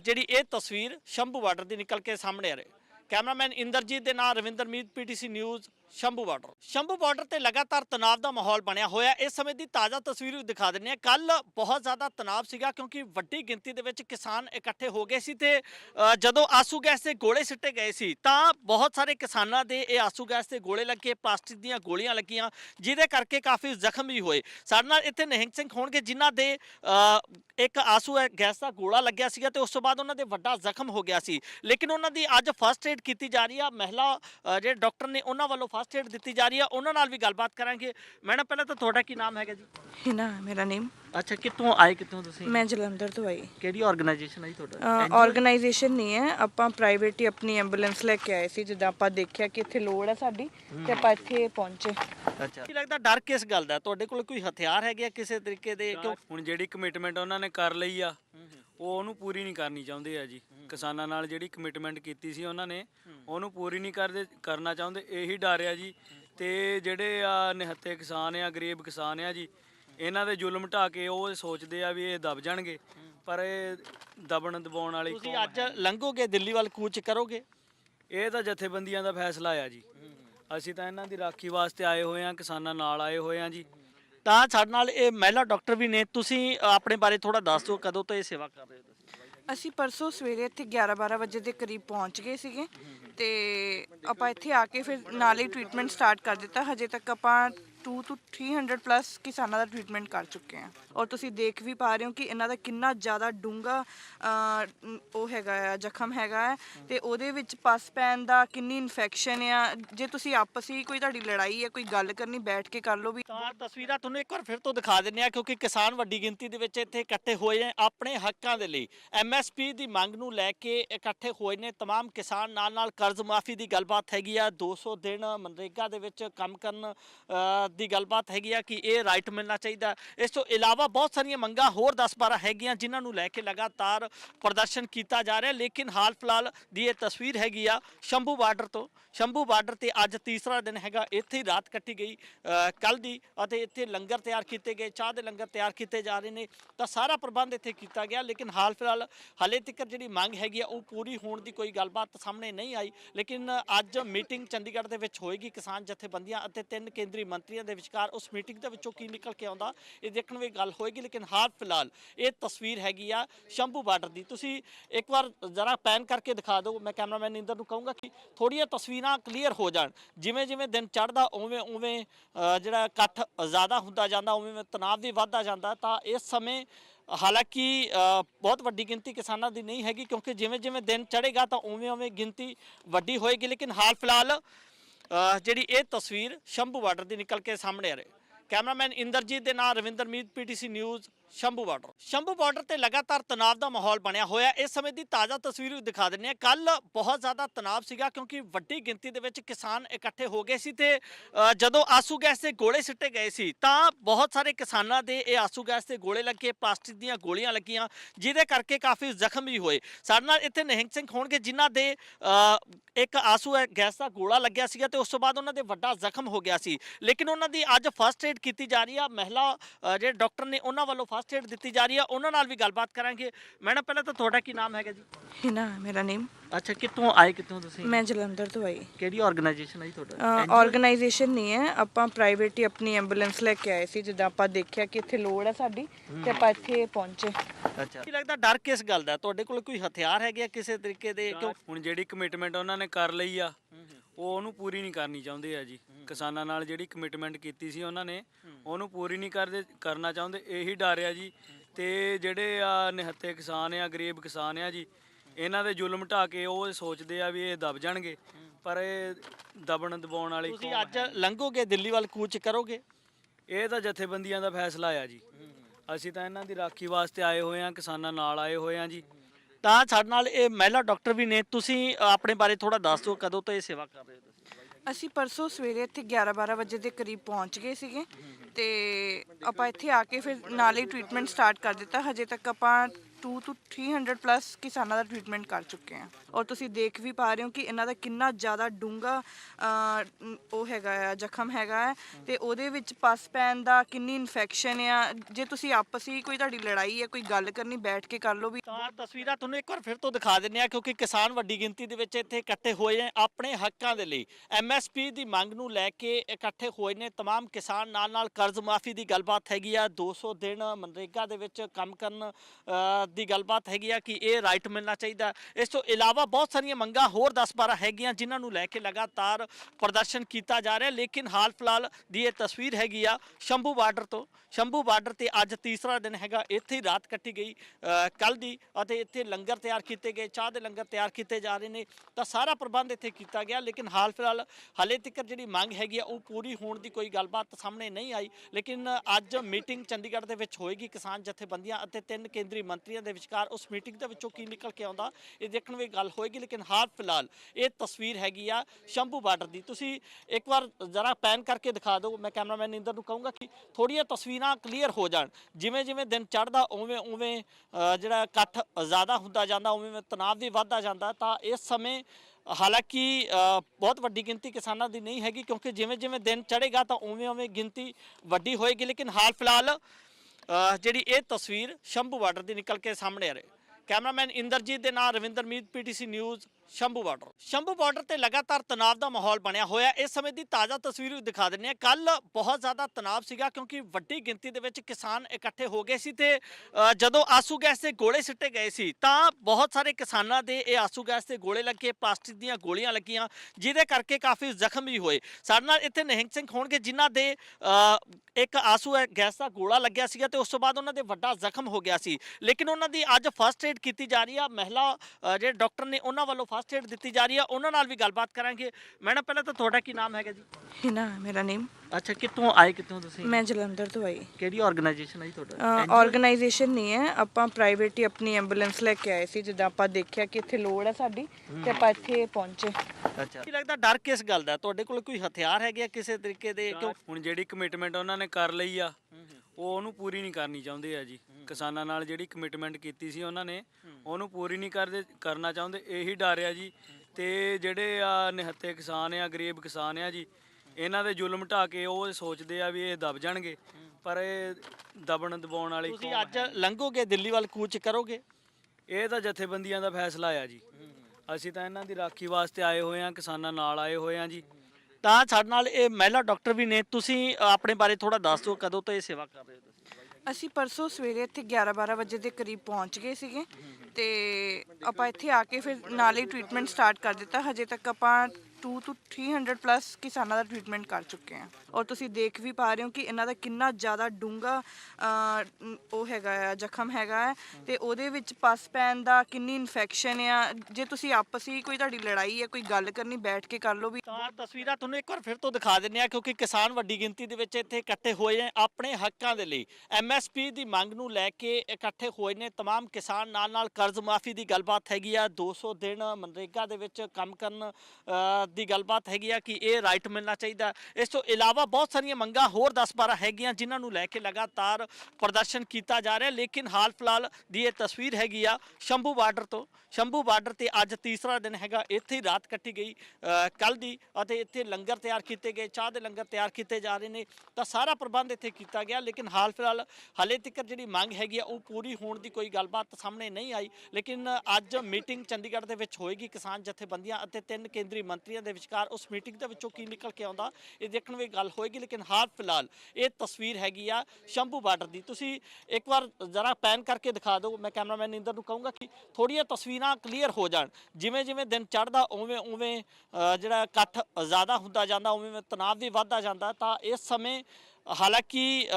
ਜਿਹੜੀ ਇਹ ਤਸਵੀਰ ਸ਼ੰਭੂ ਬਾਰਡਰ ਦੀ ਨਿਕਲ ਕੇ ਸਾਹਮਣੇ ਆ ਰਹੀ। ਕੈਮਰਾਮੈਨ ਇੰਦਰਜੀਤ ਦੇ ਨਾਲ Ravinder Meet PTC news Shambhu border. Shambhu border ਤੇ ਲਗਾਤਾਰ ਤਣਾਅ ਦਾ ਮਾਹੌਲ ਬਣਿਆ ਹੋਇਆ। ਇਸ ਸਮੇਂ ਦੀ ਤਾਜ਼ਾ ਤਸਵੀਰ ਵੀ ਦਿਖਾ ਦਿੰਦੇ ਹਾਂ। ਕੱਲ ਬਹੁਤ ਜ਼ਿਆਦਾ ਤਣਾਅ ਸੀਗਾ ਕਿਉਂਕਿ ਵੱਡੀ ਗਿਣਤੀ ਦੇ ਵਿੱਚ ਕਿਸਾਨ ਇਕੱਠੇ ਹੋ ਗਏ ਸੀ ਤੇ ਅ, ਜਦੋਂ ਆਸੂ ਗੈਸ ਦੇ ਗੋਲੇ ਸਿੱਟੇ ਗਏ ਸੀ ਤਾਂ ਬਹੁਤ ਸਾਰੇ ਕਿਸਾਨਾਂ ਦੇ ਇਹ ਆਸੂ ਗੈਸ ਦੇ ਗੋਲੇ ਲੱਗੇ ਪਲਾਸਟਿਕ ਦੀਆਂ ਗੋਲੀਆਂ ਲੱਗੀਆਂ ਜਿਹਦੇ ਕਰਕੇ ਕਾਫੀ ਜ਼ਖਮ ਵੀ ਹੋਏ। ਸਾਡੇ ਨਾਲ ਇੱਥੇ ਨਿਹੰਗ ਸਿੰਘ ਹੋਣਗੇ ਜਿਨ੍ਹਾਂ ਦੇ ਅ, ਇੱਕ ਆਸੂ ਹੈ ਗੈਸ ਦਾ ਗੋਲਾ ਲੱਗਿਆ ਸੀਗਾ ਤੇ ਉਸ ਤੋਂ ਬਾਅਦ ਉਹਨਾਂ ਦੇ ਵੱਡਾ ਜ਼ਖਮ ਹੋ ਗਿਆ ਸੀ। ਲੇਕਿਨ ਉਹਨਾਂ ਦੀ ਅੱਜ ਫਸਟ ਏਡ ਕੀਤੀ ਜਾ ਰਹੀ ਆ। ਮਹਿਲਾ ਅ, ਜਿਹੜੇ ਡਾਕਟਰ ਨੇ ਉਹਨਾਂ ਵੱਲੋਂ ਫਸਟ ਏਡ ਦਿੱਤੀ ਜਾ ਰਹੀ ਆ ਉਹਨਾਂ ਨਾਲ ਵੀ ਗੱਲਬਾਤ ਕਰਾਂਗੇ। ਮੈਡਮ ਪਹਿਲਾਂ ਤਾਂ ਤੁਹਾਡਾ ਕੀ ਨਾਮ ਹੈਗਾ ਜੀ? ਹਿਨਾ ਮੇਰਾ ਨੇਮ ਅੱਛਾ ਕਿੱਥੋਂ ਆਏ ਕਿੱਥੋਂ ਤੁਸੀਂ? ਮੈਂ ਜਲੰਧਰ ਤੋਂ ਆਈ। ਕਿਹੜੀ ਆਰਗੇਨਾਈਜੇਸ਼ਨ ਹੈ ਜੀ ਤੁਹਾਡਾ ਆਰਗੇਨਾਈਜੇਸ਼ਨ ਨਹੀਂ ਹੈ ਆਪਾਂ ਪ੍ਰਾਈਵੇਟ ਹੀ ਆਪਣੀ ਐਂਬੂਲੈਂਸ ਲੈ ਕੇ ਆਏ ਸੀ ਜਦੋਂ ਆਪਾਂ ਦੇਖਿਆ ਕਿ ਇੱਥੇ ਲੋੜ ਹੈ ਸਾਡੀ ਤੇ ਆਪਾਂ ਇੱਥੇ ਪਹੁੰਚੇ। ਅੱਛਾ। ਕੀ ਲੱਗਦਾ ਡਰ ਕਿਸ ਗੱਲ ਦਾ? ਤੁਹਾਡੇ ਕੋਲ ਕੋਈ ਹਥਿਆਰ ਹੈਗੇ ਆ ਕਿਸੇ ਤਰੀਕੇ ਦੇ? ਕਿਉਂ? ਹੁਣ ਜਿਹੜੀ ਕਮਿਟਮੈਂਟ ਉਹਨਾਂ ਨੇ ਕਰ ਲਈ ਆ ਉਹ ਉਹਨੂੰ ਪੂਰੀ ਨਹੀਂ ਕਰਨੀ ਚਾਹੁੰਦੇ ਆ ਜੀ। ਕਿਸਾਨਾਂ ਨਾਲ ਜਿਹੜੀ ਕਮਿਟਮੈਂਟ ਕੀਤੀ ਸੀ ਉਹਨਾਂ ਨੇ ਉਹਨੂੰ ਪੂਰੀ ਨਹੀਂ ਕਰਦੇ ਕਰਨਾ ਚਾਹੁੰਦੇ ਇਹੀ ਡਰ ਆ ਜੀ। ਤੇ ਜਿਹੜੇ ਆ ਨਿਹੱਥੇ ਕਿਸਾਨ ਆ ਗਰੀਬ ਕਿਸਾਨ ਆ ਜੀ ਇਹਨਾਂ ਦੇ ਜ਼ੁਲਮ ਢਾ ਕੇ ਉਹ ਸੋਚਦੇ ਆ ਵੀ ਇਹ ਦਬ ਜਾਣਗੇ। ਪਰ ਇਹ ਦਬਣ ਦਬਾਉਣ ਵਾਲੀ ਤੁਸੀਂ ਅੱਜ ਲੰਘੋਗੇ ਦਿੱਲੀ ਵੱਲ ਕੂਚ ਕਰੋਗੇ? ਇਹ ਤਾਂ ਜਥੇਬੰਦੀਆਂ ਦਾ ਫੈਸਲਾ ਆ ਜੀ। ਅਸੀਂ ਤਾਂ ਇਹਨਾਂ ਦੀ ਰਾਖੀ ਵਾਸਤੇ ਆਏ ਹੋਏ ਆ ਕਿਸਾਨਾਂ ਨਾਲ ਆਏ ਹੋਏ ਆ ਜੀ। ਤਾਂ ਸਾਡੇ ਨਾਲ ਇਹ ਮਹਿਲਾ ਡਾਕਟਰ ਵੀ ਨੇ। ਤੁਸੀਂ ਆਪਣੇ ਬਾਰੇ ਥੋੜਾ ਦੱਸ ਦਿਓ, ਕਦੋਂ ਤੋਂ ਇਹ ਸੇਵਾ ਕਰ ਰਹੇ ਹੋ ਤੁਸੀਂ? ਅਸੀਂ ਪਰਸੋਂ ਸਵੇਰੇ ਇੱਥੇ 11-12 ਵਜੇ ਦੇ ਕਰੀਬ ਪਹੁੰਚ ਗਏ ਸੀਗੇ ਤੇ ਆਪਾਂ ਇੱਥੇ ਆ ਕੇ ਫਿਰ ਨਾਲ ਹੀ ਟ੍ਰੀਟਮੈਂਟ ਸਟਾਰਟ ਕਰ ਦਿੱਤਾ। ਹਜੇ ਤੱਕ ਆਪਾਂ 2 ਤੋਂ 300 ਪਲੱਸ ਕਿਸਾਨਾਂ ਦਾ ਟ੍ਰੀਟਮੈਂਟ ਕਰ ਚੁੱਕੇ ਹਾਂ ਔਰ ਤੁਸੀਂ ਦੇਖ ਵੀ ਪਾ ਰਹੇ ਹੋ ਕਿ ਇਹਨਾਂ ਦਾ ਕਿੰਨਾ ਜ਼ਿਆਦਾ ਡੂੰਗਾ ਉਹ ਹੈਗਾ ਆ ਜ਼ਖਮ ਹੈਗਾ ਹੈ ਤੇ ਉਹਦੇ ਵਿੱਚ ਪਸ ਪੈਣ ਦਾ ਕਿੰਨੀ ਇਨਫੈਕਸ਼ਨ ਆ ਜੇ ਤੁਸੀਂ ਆਪਸੀ ਕੋਈ ਤੁਹਾਡੀ ਲੜਾਈ ਹੈ ਕੋਈ ਗੱਲ ਕਰਨੀ ਬੈਠ ਕੇ ਕਰ ਲਓ ਵੀ ਤਾਂ ਤਸਵੀਰਾਂ ਤੁਹਾਨੂੰ ਇੱਕ ਵਾਰ ਫਿਰ ਤੋਂ ਦਿਖਾ ਦਿੰਨੇ ਆ ਕਿਉਂਕਿ ਕਿਸਾਨ ਵੱਡੀ ਗਿਣਤੀ ਦੇ ਵਿੱਚ ਇੱਥੇ ਇਕੱਠੇ ਹੋਏ ਨੇ ਆਪਣੇ ਹੱਕਾਂ ਦੇ ਲਈ ਐਮਐਸਪੀ ਦੀ ਮੰਗ ਨੂੰ ਲੈ ਕੇ ਇਕੱਠੇ ਹੋਏ ਨੇ तमाम ਕਿਸਾਨ ਨਾਲ ਨਾਲ ਕਰਜ਼ ਮਾਫੀ ਦੀ ਗੱਲਬਾਤ ਹੈਗੀ ਆ 200 ਦਿਨ ਮਨਰੇਗਾ ਦੇ ਵਿੱਚ ਕੰਮ ਕਰਨ ਅ, ਦੀ ਗੱਲਬਾਤ ਹੈਗੀ ਆ ਕਿ ਇਹ ਰਾਈਟ ਮਿਲਣਾ ਚਾਹੀਦਾ। ਇਸ ਤੋਂ ਇਲਾਵਾ ਬਹੁਤ ਸਾਰੀਆਂ ਮੰਗਾਂ ਹੋਰ 10-12 ਹੈਗੀਆਂ ਜਿਨ੍ਹਾਂ ਨੂੰ ਲੈ ਕੇ ਲਗਾਤਾਰ ਪ੍ਰਦਰਸ਼ਨ ਕੀਤਾ ਜਾ ਰਿਹਾ। ਲੇਕਿਨ ਹਾਲ ਫਿਲਹਾਲ ਦੀ ਇਹ ਤਸਵੀਰ ਹੈਗੀ ਆ ਸ਼ੰਭੂ ਬਾਰਡਰ ਤੋਂ। ਸ਼ੰਭੂ ਬਾਰਡਰ ਤੇ ਅੱਜ ਤੀਸਰਾ ਦਿਨ ਹੈਗਾ। ਇੱਥੇ ਹੀ ਰਾਤ ਕੱਟੀ ਗਈ ਕੱਲ ਦੀ ਅਤੇ ਇੱਥੇ ਲੰਗਰ ਤਿਆਰ ਕੀਤੇ ਗਏ। ਚਾਹ ਦੇ ਲੰਗਰ ਤਿਆਰ ਕੀਤੇ ਜਾ ਰਹੇ ਨੇ। ਤਾਂ ਸਾਰਾ ਪ੍ਰਬੰਧ ਇੱਥੇ ਕੀਤਾ ਗਿਆ। ਲੇਕਿਨ ਹਾਲ ਫਿਲਹਾਲ ਹਾਲੇ ਤੱਕ ਜਿਹੜੀ ਮੰਗ ਹੈਗੀ ਆ, ਉਹ ਪੂਰੀ ਹੋਣ ਦੀ ਕੋਈ ਗੱਲਬਾਤ ਸਾਹਮਣੇ ਨਹੀਂ ਆਈ। ਲੇਕਿਨ ਅੱਜ ਮੀਟਿੰਗ ਚੰਡੀਗੜ੍ਹ ਦੇ ਵਿੱਚ ਹੋਏਗੀ ਕਿਸਾਨ ਜਥੇਬੰਦੀਆਂ ਅਤੇ ਤਿੰਨ ਕੇਂਦਰੀ ਮੰਤਰੀਆਂ ਦੇ ਵਿਚਕਾਰ ਉਸ ਮੀਟਿੰਗ ਦੇ ਵਿੱਚੋਂ ਕੀ ਨਿਕਲ ਕੇ ਆਉਂਦਾ, ਇਹ ਦੇਖਣ ਵੀ ਗੱਲ ਹੋਏਗੀ, ਲੇਕਿਨ ਹਾਲ ਫਿਲਹਾਲ ਇਹ ਤਸਵੀਰ ਹੈਗੀ ਆ ਸ਼ੰਭੂ ਬਾਰਡਰ ਦੀ। ਤੁਸੀਂ ਇੱਕ ਵਾਰ ਜ਼ਰਾ ਪੈਨ ਕਰਕੇ ਦਿਖਾ ਦਿਓ, ਮੈਂ ਕੈਮਰਾਮੈਨ ਇੰਦਰ ਨੂੰ ਕਹੂੰਗਾ ਕਿ ਥੋੜੀਆਂ ਤਸਵੀਰਾਂ ਕਲੀਅਰ ਹੋ ਜਾਣ। ਜਿਵੇਂ ਜਿਵੇਂ ਦਿਨ ਚੜ੍ਹਦਾ, ਉਵੇਂ ਉਵੇਂ ਜਿਹੜਾ ਇਕੱਠ ਜ਼ਿਆਦਾ ਹੁੰਦਾ ਜਾਂਦਾ, ਉਵੇਂ ਤਣਾਅ ਵੀ ਵੱਧਦਾ ਜਾਂਦਾ, ਤਾਂ ਇਸ ਸਮੇਂ ਹਾਲਾਂਕਿ ਬਹੁਤ ਵੱਡੀ ਗਿਣਤੀ ਕਿਸਾਨਾਂ ਦੀ ਨਹੀਂ ਹੈਗੀ, ਕਿਉਂਕਿ ਜਿਵੇਂ ਜਿਵੇਂ ਦਿਨ ਚੜ੍ਹੇਗਾ ਤਾਂ ਉਵੇਂ ਉਵੇਂ ਗਿਣਤੀ ਵੱਡੀ ਹੋਏਗੀ, ਲੇਕਿਨ ਹਾਲ ਫਿਲਹਾਲ ਜਿਹੜੀ ਇਹ ਤਸਵੀਰ ਸ਼ੰਭੂ ਬਾਰਡਰ ਦੀ ਨਿਕਲ ਕੇ ਸਾਹਮਣੇ ਆ ਰਹੀ ਕੈਮਰਾਮੈਨ ਇੰਦਰਜੀਤ ਦੇ ਨਾਲ Ravinder Meet PTC news Shambhu border. Shambhu border ਤੇ ਲਗਾਤਾਰ ਤਣਾਅ ਦਾ ਮਾਹੌਲ ਬਣਿਆ ਹੋਇਆ। ਇਸ ਸਮੇਂ ਦੀ ਤਾਜ਼ਾ ਤਸਵੀਰ ਵੀ ਦਿਖਾ ਦਿੰਨੇ ਆ ਕੱਲ ਬਹੁਤ ਜ਼ਿਆਦਾ ਤਣਾਅ ਸੀਗਾ ਕਿਉਂਕਿ ਵੱਡੀ ਗਿਣਤੀ ਦੇ ਵਿੱਚ ਕਿਸਾਨ ਇਕੱਠੇ ਹੋ ਗਏ ਸੀ ਤੇ ਜਦੋਂ ਆਸੂ ਗੈਸ ਦੇ ਗੋਲੇ ਸਿੱਟੇ ਗਏ ਸੀ, ਤਾਂ ਬਹੁਤ ਸਾਰੇ ਕਿਸਾਨਾਂ ਦੇ ਇਹ ਆਸੂ ਗੈਸ ਦੇ ਗੋਲੇ ਲੱਗੇ, ਪਲਾਸਟਿਕ ਦੀਆਂ ਗੋਲੀਆਂ ਲੱਗੀਆਂ, ਜਿਹਦੇ ਕਰਕੇ ਕਾਫੀ ਜ਼ਖਮ ਵੀ ਹੋਏ। ਸਾਡੇ ਨਾਲ ਇੱਥੇ ਨਿਹੰਗ ਸਿੰਘ ਹੋਣਗੇ, ਜਿਨ੍ਹਾਂ ਦੇ ਇੱਕ ਆਸੂ ਗੈਸ ਦਾ ਗੋਲਾ ਲੱਗਿਆ ਸੀਗਾ ਤੇ ਉਸ ਤੋਂ ਬਾਅਦ ਉਹਨਾਂ ਦੇ ਵੱਡਾ ਜ਼ਖਮ ਹੋ ਗਿਆ ਸੀ। ਲੇਕਿਨ ਉਹਨਾਂ ਦੀ ਅੱਜ ਫਸਟ ਏਡ ਕੀਤੀ ਜਾ ਰਹੀ ਆ। ਮਹਿਲਾ ਜਿਹੜੇ ਡਾਕਟਰ ਨੇ, ਉਹਨਾਂ ਵੱਲੋਂ ਫਸਟ ਏਡ ਦਿੱਤੀ ਜਾ ਰਹੀ ਹੈ ਉਹਨਾਂ ਨਾਲ ਵੀ ਗੱਲਬਾਤ ਕਰਾਂਗੇ। ਮੈਡਮ, ਪਹਿਲਾਂ ਤਾਂ ਤੁਹਾਡਾ ਕੀ ਨਾਮ ਹੈਗਾ ਜੀ? ਹਿਨਾ ਮੇਰਾ ਨੇਮ ਅੱਛਾ ਕਿੱਥੋਂ ਆਏ ਕਿੱਥੋਂ ਤੁਸੀਂ? ਮੈਂ ਜਲੰਧਰ ਤੋਂ ਆਈ। ਕਿਹੜੀ ਆਰਗੇਨਾਈਜੇਸ਼ਨ ਜੀ ਤੁਹਾਡਾ? ਆਰਗੇਨਾਈਜੇਸ਼ਨ ਨਹੀਂ ਹੈ। ਆਪਾਂ ਪ੍ਰਾਈਵੇਟ ਹੀ ਆਪਣੀ ਐਂਬੂਲੈਂਸ ਲੈ ਕੇ ਆਏ ਸੀ ਜਦੋਂ ਆਪਾਂ ਦੇਖਿਆ ਕਿ ਇੱਥੇ ਲੋੜ ਹੈ ਸਾਡੀ ਤੇ ਆਪਾਂ ਇੱਥੇ ਪਹੁੰਚੇ। ਅੱਛਾ। ਕੀ ਲੱਗਦਾ ਡਰ ਕਿਸ ਗੱਲ ਦਾ? ਤੁਹਾਡੇ ਕੋਲ ਕੋਈ ਹਥਿਆਰ ਹੈਗੇ ਆ ਕਿਸੇ ਤਰੀਕੇ ਦੇ? ਕਿਉਂ? ਹੁਣ ਜਿਹੜੀ ਕਮਿਟਮੈਂਟ ਉਹਨਾਂ ਨੇ ਕਰ ਲਈ ਆ ਉਹ ਉਹਨੂੰ ਪੂਰੀ ਨਹੀਂ ਕਰਨੀ ਚਾਹੁੰਦੇ ਆ ਜੀ। ਕਿਸਾਨਾਂ ਨਾਲ ਜਿਹੜੀ ਕਮਿਟਮੈਂਟ ਕੀਤੀ ਸੀ ਉਹਨਾਂ ਨੇ ਉਹਨੂੰ ਪੂਰੀ ਨਹੀਂ ਕਰਦੇ ਕਰਨਾ ਚਾਹੁੰਦੇ। ਇਹੀ ਡਰ ਆ ਜੀ। ਤੇ ਜਿਹੜੇ ਆ ਨਿਹੱਥੇ ਕਿਸਾਨ ਆ ਗਰੀਬ ਕਿਸਾਨ ਆ ਜੀ ਇਹਨਾਂ ਦੇ ਜ਼ੁਲਮ ਢਾ ਕੇ ਉਹ ਸੋਚਦੇ ਆ ਵੀ ਇਹ ਦਬ ਜਾਣਗੇ। ਪਰ ਇਹ ਦਬਣ ਦਬਾਉਣ ਵਾਲੀ ਤੁਸੀਂ ਅੱਜ ਲੰਘੋਗੇ ਦਿੱਲੀ ਵੱਲ ਕੂਚ ਕਰੋਗੇ? ਇਹ ਤਾਂ ਜਥੇਬੰਦੀਆਂ ਦਾ ਫੈਸਲਾ ਆ ਜੀ। ਅਸੀਂ ਤਾਂ ਇਹਨਾਂ ਦੀ ਰਾਖੀ ਵਾਸਤੇ ਆਏ ਹੋਏ ਆ ਕਿਸਾਨਾਂ ਨਾਲ ਆਏ ਹੋਏ ਆ ਜੀ। ਤਾਂ ਸਾਡੇ ਨਾਲ ਇਹ ਮਹਿਲਾ ਡਾਕਟਰ ਵੀ ਨੇ। ਤੁਸੀਂ ਆਪਣੇ ਬਾਰੇ ਥੋੜਾ ਦੱਸ ਦਿਓ ਕਦੋਂ ਤੋਂ ਇਹ ਸੇਵਾ ਕਰ ਰਹੇ ਹੋ ਅਸੀਂ ਪਰਸੋਂ ਸਵੇਰੇ ਇੱਥੇ 11-12 ਵਜੇ ਦੇ ਕਰੀਬ ਪਹੁੰਚ ਗਏ ਸੀਗੇ ਤੇ ਆਪਾਂ ਇੱਥੇ ਆ ਕੇ ਫਿਰ ਨਾਲ ਹੀ ਟ੍ਰੀਟਮੈਂਟ ਸਟਾਰਟ ਕਰ ਦਿੱਤਾ। ਹਜੇ ਤੱਕ ਆਪਾਂ 2 ਤੋਂ 300 ਪਲੱਸ ਕਿਸਾਨਾਂ ਦਾ ਟ੍ਰੀਟਮੈਂਟ ਕਰ ਚੁੱਕੇ ਹਾਂ ਔਰ ਤੁਸੀਂ ਦੇਖ ਵੀ ਪਾ ਰਹੇ ਹੋ ਕਿ ਇਹਨਾਂ ਦਾ ਕਿੰਨਾ ਜ਼ਿਆਦਾ ਡੂੰਗਾ ਉਹ ਹੈਗਾ ਆ ਜ਼ਖਮ ਹੈਗਾ ਹੈ ਤੇ ਉਹਦੇ ਵਿੱਚ ਪਸ ਪੈਣ ਦਾ ਕਿੰਨੀ ਇਨਫੈਕਸ਼ਨ ਆ ਜੇ ਤੁਸੀਂ ਆਪਸੀ ਕੋਈ ਤੁਹਾਡੀ ਲੜਾਈ ਹੈ ਕੋਈ ਗੱਲ ਕਰਨੀ ਬੈਠ ਕੇ ਕਰ ਲਓ ਵੀ ਤਾਂ ਤਸਵੀਰਾਂ ਤੁਹਾਨੂੰ ਇੱਕ ਵਾਰ ਫਿਰ ਤੋਂ ਦਿਖਾ ਦਿੰਨੇ ਆ ਕਿਉਂਕਿ ਕਿਸਾਨ ਵੱਡੀ ਗਿਣਤੀ ਦੇ ਵਿੱਚ ਇੱਥੇ ਇਕੱਠੇ ਹੋਏ ਨੇ ਆਪਣੇ ਹੱਕਾਂ ਦੇ ਲਈ ਐਮਐਸਪੀ ਦੀ ਮੰਗ ਨੂੰ ਲੈ ਕੇ ਇਕੱਠੇ ਹੋਏ ਨੇ तमाम ਕਿਸਾਨ ਨਾਲ ਨਾਲ ਕਰਜ਼ ਮਾਫੀ ਦੀ ਗੱਲਬਾਤ ਹੈਗੀ ਆ 200 ਦਿਨ ਮਨਰੇਗਾ ਦੇ ਵਿੱਚ ਕੰਮ ਕਰਨ ਅ, ਦੀ ਗੱਲਬਾਤ ਹੈਗੀ ਆ ਕਿ ਇਹ ਰਾਈਟ ਮਿਲਣਾ ਚਾਹੀਦਾ ਇਸ ਤੋਂ ਇਲਾਵਾ ਬਹੁਤ ਸਾਰੀਆਂ ਮੰਗਾਂ ਹੋਰ 10-12 ਹੈਗੀਆਂ ਜਿਨ੍ਹਾਂ ਨੂੰ ਲੈ ਕੇ ਲਗਾਤਾਰ ਪ੍ਰਦਰਸ਼ਨ ਕੀਤਾ ਜਾ ਰਿਹਾ ਲੇਕਿਨ ਹਾਲ ਫਿਲਹਾਲ ਦੀ ਇਹ ਤਸਵੀਰ ਹੈਗੀ ਆ ਸ਼ੰਭੂ ਬਾਰਡਰ ਤੋਂ। ਸ਼ੰਭੂ ਬਾਰਡਰ ਤੇ ਅੱਜ ਤੀਸਰਾ ਦਿਨ ਹੈਗਾ। ਇੱਥੇ ਹੀ ਰਾਤ ਕੱਟੀ ਗਈ ਕੱਲ ਦੀ ਅਤੇ ਇੱਥੇ ਲੰਗਰ ਤਿਆਰ ਕੀਤੇ ਗਏ, ਚਾਹ ਦੇ ਲੰਗਰ ਤਿਆਰ ਕੀਤੇ ਜਾ ਰਹੇ ਨੇ। ਤਾਂ ਸਾਰਾ ਪ੍ਰਬੰਧ ਇੱਥੇ ਕੀਤਾ ਗਿਆ, ਲੇਕਿਨ ਹਾਲ ਫਿਲਹਾਲ ਹਲੇ ਤੱਕ ਜਿਹੜੀ ਮੰਗ ਹੈਗੀ ਆ, ਉਹ ਪੂਰੀ ਹੋਣ ਦੀ ਕੋਈ ਗੱਲਬਾਤ ਸਾਹਮਣੇ ਨਹੀਂ ਆਈ। ਲੇਕਿਨ ਅੱਜ ਮੀਟਿੰਗ ਚੰਡੀਗੜ੍ਹ ਦੇ ਵਿੱਚ ਹੋਏਗੀ ਕਿਸਾਨ ਜਥੇਬੰਦੀਆਂ ਅਤੇ ਤਿੰਨ ਕੇਂਦਰੀ ਮੰਤਰੀਆਂ ਦੇ ਵਿਚਕਾਰ ਉਸ ਮੀਟਿੰਗ ਦੇ ਵਿੱਚੋਂ ਕੀ ਨਿਕਲ ਕੇ ਆਉਂਦਾ, ਇਹ ਦੇਖਣ ਵੀ ਗੱਲ ਹੋਏਗੀ, ਲੇਕਿਨ ਹਾਲ ਫਿਲਹਾਲ ਇਹ ਤਸਵੀਰ ਹੈਗੀ ਆ ਸ਼ੰਭੂ ਬਾਰਡਰ ਦੀ। ਤੁਸੀਂ ਇੱਕ ਵਾਰ ਜ਼ਰਾ ਪੈਨ ਕਰਕੇ ਦਿਖਾ ਦਿਓ, ਮੈਂ ਕੈਮਰਾਮੈਨ ਇੰਦਰ ਨੂੰ ਕਹੂੰਗਾ ਕਿ ਥੋੜੀਆਂ ਤਸਵੀਰਾਂ ਕਲੀਅਰ ਹੋ ਜਾਣ। ਜਿਵੇਂ ਜਿਵੇਂ ਦਿਨ ਚੜ੍ਹਦਾ, ਉਵੇਂ ਉਵੇਂ ਜਿਹੜਾ ਇਕੱਠ ਜ਼ਿਆਦਾ ਹੁੰਦਾ ਜਾਂਦਾ, ਉਵੇਂ ਉਵੇਂ ਤਣਾਅ ਵੀ ਵੱਧਦਾ ਜਾਂਦਾ, ਤਾਂ ਇਸ ਸਮੇਂ ਹਾਲਾਂਕਿ ਬਹੁਤ ਵੱਡੀ ਗਿਣਤੀ ਕਿਸਾਨਾਂ ਦੀ ਨਹੀਂ ਹੈਗੀ, ਕਿਉਂਕਿ ਜਿਵੇਂ ਜਿਵੇਂ ਦਿਨ ਚੜ੍ਹੇਗਾ ਤਾਂ ਉਵੇਂ ਉਵੇਂ ਗਿਣਤੀ ਵੱਡੀ ਹੋਏਗੀ, ਲੇਕਿਨ ਹਾਲ ਫਿਲਹਾਲ ਜਿਹੜੀ ਇਹ ਤਸਵੀਰ ਸ਼ੰਭੂ ਬਾਰਡਰ ਦੀ ਨਿਕਲ ਕੇ ਸਾਹਮਣੇ ਆ ਰਹੀ ਕੈਮਰਾਮੈਨ ਇੰਦਰਜੀਤ ਦੇ ਨਾਲ Ravinder Meet, PTC news Shambhu border. Shambhu border ਤੇ ਲਗਾਤਾਰ ਤਣਾਅ ਦਾ ਮਾਹੌਲ ਬਣਿਆ ਹੋਇਆ। ਇਸ ਸਮੇਂ ਦੀ ਤਾਜ਼ਾ ਤਸਵੀਰ ਵੀ ਦਿਖਾ ਦਿੰਦੇ ਆ ਕੱਲ ਬਹੁਤ ਜ਼ਿਆਦਾ ਤਣਾਅ ਸੀਗਾ ਕਿਉਂਕਿ ਵੱਡੀ ਗਿਣਤੀ ਦੇ ਵਿੱਚ ਕਿਸਾਨ ਇਕੱਠੇ ਹੋ ਗਏ ਸੀ ਤੇ ਜਦੋਂ ਆਸੂ ਗੈਸ ਦੇ ਗੋਲੇ ਸਿੱਟੇ ਗਏ ਸੀ, ਤਾਂ ਬਹੁਤ ਸਾਰੇ ਕਿਸਾਨਾਂ ਦੇ ਇਹ ਆਸੂ ਗੈਸ ਦੇ ਗੋਲੇ ਲੱਗੇ, ਪਲਾਸਟਿਕ ਦੀਆਂ ਗੋਲੀਆਂ ਲੱਗੀਆਂ, ਜਿਹਦੇ ਕਰਕੇ ਕਾਫੀ ਜ਼ਖਮ ਵੀ ਹੋਏ। ਸਾਡੇ ਨਾਲ ਇੱਥੇ ਨਿਹੰਗ ਸਿੰਘ ਹੋਣਗੇ, ਜਿਨ੍ਹਾਂ ਦੇ ਇੱਕ ਆਸੂ ਗੈਸ ਦਾ ਗੋਲਾ ਲੱਗਿਆ ਸੀਗਾ ਤੇ ਉਸ ਤੋਂ ਬਾਅਦ ਉਹਨਾਂ ਦੇ ਵੱਡਾ ਜ਼ਖਮ ਹੋ ਗਿਆ ਸੀ। ਲੇਕਿਨ ਉਹਨਾਂ ਦੀ ਅੱਜ ਫਸਟ ਏਡ ਕੀਤੀ ਜਾ ਰਹੀ ਆ। ਮਹਿਲਾ ਜਿਹੜੇ ਡਾਕਟਰ ਨੇ, ਉਹਨਾਂ ਵੱਲੋਂ ਫਸਟ ਏਡ ਦਿੱਤੀ ਜਾ ਰਹੀ ਹੈ ਉਹਨਾਂ ਨਾਲ ਵੀ ਗੱਲਬਾਤ ਕਰਾਂਗੇ। ਮੈਡਮ, ਪਹਿਲਾਂ ਤਾਂ ਤੁਹਾਡਾ ਕੀ ਨਾਮ ਹੈਗਾ ਜੀ? ਹਿਨਾ ਮੇਰਾ ਨੇਮ ਅੱਛਾ ਕਿੱਥੋਂ ਆਏ ਕਿੱਥੋਂ ਤੁਸੀਂ? ਮੈਂ ਜਲੰਧਰ ਤੋਂ ਆਈ। ਕਿਹੜੀ ਆਰਗੇਨਾਈਜੇਸ਼ਨ ਹੈ ਜੀ ਤੁਹਾਡਾ? ਆਰਗੇਨਾਈਜੇਸ਼ਨ ਨਹੀਂ ਹੈ। ਆਪਾਂ ਪ੍ਰਾਈਵੇਟ ਹੀ ਆਪਣੀ ਐਂਬੂਲੈਂਸ ਲੈ ਕੇ ਆਏ ਸੀ ਜਿੱਦਾਂ ਆਪਾਂ ਦੇਖਿਆ ਕਿ ਇੱਥੇ ਲੋੜ ਹੈ ਸਾਡੀ ਤੇ ਆਪਾਂ ਇੱਥੇ ਪਹੁੰਚੇ। ਅੱਛਾ। ਕੀ ਲੱਗਦਾ ਡਰ ਕਿਸ ਗੱਲ ਦਾ? ਤੁਹਾਡੇ ਕੋਲ ਕੋਈ ਹਥਿਆਰ ਹੈਗੇ ਆ ਕਿਸੇ ਤਰੀਕੇ ਦੇ? ਕਿਉਂ? ਹੁਣ ਜਿਹੜੀ ਕਮਿਟਮੈਂਟ ਉਹਨਾਂ ਨੇ ਕਰ ਲਈ ਆ ਉਹ ਉਹਨੂੰ ਪੂਰੀ ਨਹੀਂ ਕਰਨੀ ਚਾਹੁੰਦੇ ਆ ਜੀ। ਕਿਸਾਨਾਂ ਨਾਲ ਜਿਹੜੀ ਕਮਿਟਮੈਂਟ ਕੀਤੀ ਸੀ ਉਹਨਾਂ ਨੇ ਉਹਨੂੰ ਪੂਰੀ ਨਹੀਂ ਕਰਦੇ ਕਰਨਾ ਚਾਹੁੰਦੇ। ਇਹੀ ਡਰ ਆ ਜੀ। ਤੇ ਜਿਹੜੇ ਆ ਨਿਹੱਥੇ ਕਿਸਾਨ ਆ ਗਰੀਬ ਕਿਸਾਨ ਆ ਜੀ ਇਹਨਾਂ ਦੇ ਜ਼ੁਲਮ ਢਾ ਕੇ ਉਹ ਸੋਚਦੇ ਆ ਵੀ ਇਹ ਦਬ ਜਾਣਗੇ। ਪਰ ਇਹ ਦਬਣ ਦਬਾਉਣ ਵਾਲੀ ਤੁਸੀਂ ਅੱਜ ਲੰਘੋਗੇ ਦਿੱਲੀ ਵੱਲ ਕੂਚ ਕਰੋਗੇ? ਇਹ ਤਾਂ ਜਥੇਬੰਦੀਆਂ ਦਾ ਫੈਸਲਾ ਆ ਜੀ। ਅਸੀਂ ਤਾਂ ਇਹਨਾਂ ਦੀ ਰਾਖੀ ਵਾਸਤੇ ਆਏ ਹੋਏ ਆ ਕਿਸਾਨਾਂ ਨਾਲ ਆਏ ਹੋਏ ਆ ਜੀ। ਤਾਂ ਸਾਡੇ ਨਾਲ ਇਹ ਮਹਿਲਾ ਡਾਕਟਰ ਵੀ ਨੇ। ਤੁਸੀਂ ਆਪਣੇ ਬਾਰੇ ਥੋੜਾ ਦੱਸ ਦਿਓ ਕਦੋਂ ਤੋਂ ਇਹ ਸੇਵਾ ਕਰ ਰਹੇ ਹੋ ਤੁਸੀਂ? ਅਸੀਂ ਪਰਸੋਂ ਸਵੇਰੇ ਇੱਥੇ 11-12 ਵਜੇ ਦੇ ਕਰੀਬ ਪਹੁੰਚ ਗਏ ਸੀਗੇ ਤੇ ਆਪਾਂ ਇੱਥੇ ਆ ਕੇ ਫਿਰ ਨਾਲ ਹੀ ਟ੍ਰੀਟਮੈਂਟ ਸਟਾਰਟ ਕਰ ਦਿੱਤਾ। ਹਜੇ ਤੱਕ ਆਪਾਂ 2 ਤੋਂ 300 ਪਲੱਸ ਕਿਸਾਨਾਂ ਦਾ ਟ੍ਰੀਟਮੈਂਟ ਕਰ ਚੁੱਕੇ ਹਾਂ ਔਰ ਤੁਸੀਂ ਦੇਖ ਵੀ ਪਾ ਰਹੇ ਹੋ ਕਿ ਇਹਨਾਂ ਦਾ ਕਿੰਨਾ ਜ਼ਿਆਦਾ ਡੂੰਗਾ ਉਹ ਹੈਗਾ ਆ ਜ਼ਖਮ ਹੈਗਾ ਹੈ ਤੇ ਉਹਦੇ ਵਿੱਚ ਪਸ ਪੈਣ ਦਾ ਕਿੰਨੀ ਇਨਫੈਕਸ਼ਨ ਆ ਜੇ ਤੁਸੀਂ ਆਪਸੀ ਕੋਈ ਤੁਹਾਡੀ ਲੜਾਈ ਹੈ ਕੋਈ ਗੱਲ ਕਰਨੀ ਬੈਠ ਕੇ ਕਰ ਲਓ ਵੀ ਤਾਂ ਤਸਵੀਰਾਂ ਤੁਹਾਨੂੰ ਇੱਕ ਵਾਰ ਫਿਰ ਤੋਂ ਦਿਖਾ ਦਿੰਨੇ ਆ ਕਿਉਂਕਿ ਕਿਸਾਨ ਵੱਡੀ ਗਿਣਤੀ ਦੇ ਵਿੱਚ ਇੱਥੇ ਇਕੱਠੇ ਹੋਏ ਨੇ ਆਪਣੇ ਹੱਕਾਂ ਦੇ ਲਈ ਐਮਐਸਪੀ ਦੀ ਮੰਗ ਨੂੰ ਲੈ ਕੇ ਇਕੱਠੇ ਹੋਏ ਨੇ तमाम ਕਿਸਾਨ ਨਾਲ ਨਾਲ ਕਰਜ਼ ਮਾਫੀ ਦੀ ਗੱਲਬਾਤ ਹੈਗੀ ਆ 200 ਦਿਨ ਮਨਰੇਗਾ ਦੇ ਵਿੱਚ ਕੰਮ ਕਰਨ ਅ, ਦੀ ਗੱਲਬਾਤ ਹੈਗੀ ਆ ਕਿ ਇਹ ਰਾਈਟ ਮਿਲਣਾ ਚਾਹੀਦਾ। ਇਸ ਤੋਂ ਇਲਾਵਾ ਬਹੁਤ ਸਾਰੀਆਂ ਮੰਗਾਂ ਹੋਰ 10-12 ਹੈਗੀਆਂ ਜਿਨ੍ਹਾਂ ਨੂੰ ਲੈ ਕੇ ਲਗਾਤਾਰ ਪ੍ਰਦਰਸ਼ਨ ਕੀਤਾ ਜਾ ਰਿਹਾ। ਲੇਕਿਨ ਹਾਲ ਫਿਲਹਾਲ ਦੀ ਇਹ ਤਸਵੀਰ ਹੈਗੀ ਆ ਸ਼ੰਭੂ ਬਾਰਡਰ ਤੋਂ। ਸ਼ੰਭੂ ਬਾਰਡਰ ਤੇ ਅੱਜ ਤੀਸਰਾ ਦਿਨ ਹੈਗਾ। ਇੱਥੇ ਹੀ ਰਾਤ ਕੱਟੀ ਗਈ ਕੱਲ ਦੀ ਅਤੇ ਇੱਥੇ ਲੰਗਰ ਤਿਆਰ ਕੀਤੇ ਗਏ। ਚਾਹ ਦੇ ਲੰਗਰ ਤਿਆਰ ਕੀਤੇ ਜਾ ਰਹੇ ਨੇ। ਤਾਂ ਸਾਰਾ ਪ੍ਰਬੰਧ ਇੱਥੇ ਕੀਤਾ ਗਿਆ। ਲੇਕਿਨ ਹਾਲ ਫਿਲਹਾਲ ਹਲੇ ਤੱਕ ਜਿਹੜੀ ਮੰਗ ਹੈਗੀ ਆ, ਉਹ ਪੂਰੀ ਹੋਣ ਦੀ ਕੋਈ ਗੱਲਬਾਤ ਸਾਹਮਣੇ ਨਹੀਂ ਆਈ। ਲੇਕਿਨ ਅੱਜ ਮੀਟਿੰਗ ਚੰਡੀਗੜ੍ਹ ਦੇ ਵਿੱਚ ਹੋਏਗੀ ਕਿਸਾਨ ਜਥੇਬੰਦੀਆਂ ਅਤੇ ਤਿੰਨ ਕੇਂਦਰੀ ਮੰਤਰੀਆਂ ਦੇ ਵਿਚਕਾਰ ਉਸ ਮੀਟਿੰਗ ਦੇ ਵਿੱਚੋਂ ਕੀ ਨਿਕਲ ਕੇ ਆਉਂਦਾ, ਇਹ ਦੇਖਣ ਵੀ ਗੱਲ ਹੋਏਗੀ, ਲੇਕਿਨ ਹਾਲ ਫਿਲਹਾਲ ਇਹ ਤਸਵੀਰ ਹੈਗੀ ਆ ਸ਼ੰਭੂ ਬਾਰਡਰ ਦੀ। ਤੁਸੀਂ ਇੱਕ ਵਾਰ ਜ਼ਰਾ ਪੈਨ ਕਰਕੇ ਦਿਖਾ ਦਿਓ, ਮੈਂ ਕੈਮਰਾਮੈਨ ਇੰਦਰ ਨੂੰ ਕਹੂੰਗਾ ਕਿ ਥੋੜੀਆਂ ਤਸਵੀਰਾਂ ਕਲੀਅਰ ਹੋ ਜਾਣ। ਜਿਵੇਂ ਜਿਵੇਂ ਦਿਨ ਚੜ੍ਹਦਾ, ਉਵੇਂ ਉਵੇਂ ਜਿਹੜਾ ਇਕੱਠ ਜ਼ਿਆਦਾ ਹੁੰਦਾ ਜਾਂਦਾ, ਉਵੇਂ ਤਣਾਅ ਵੀ ਵੱਧਦਾ ਜਾਂਦਾ, ਤਾਂ ਇਸ ਸਮੇਂ ਹਾਲਾਂਕਿ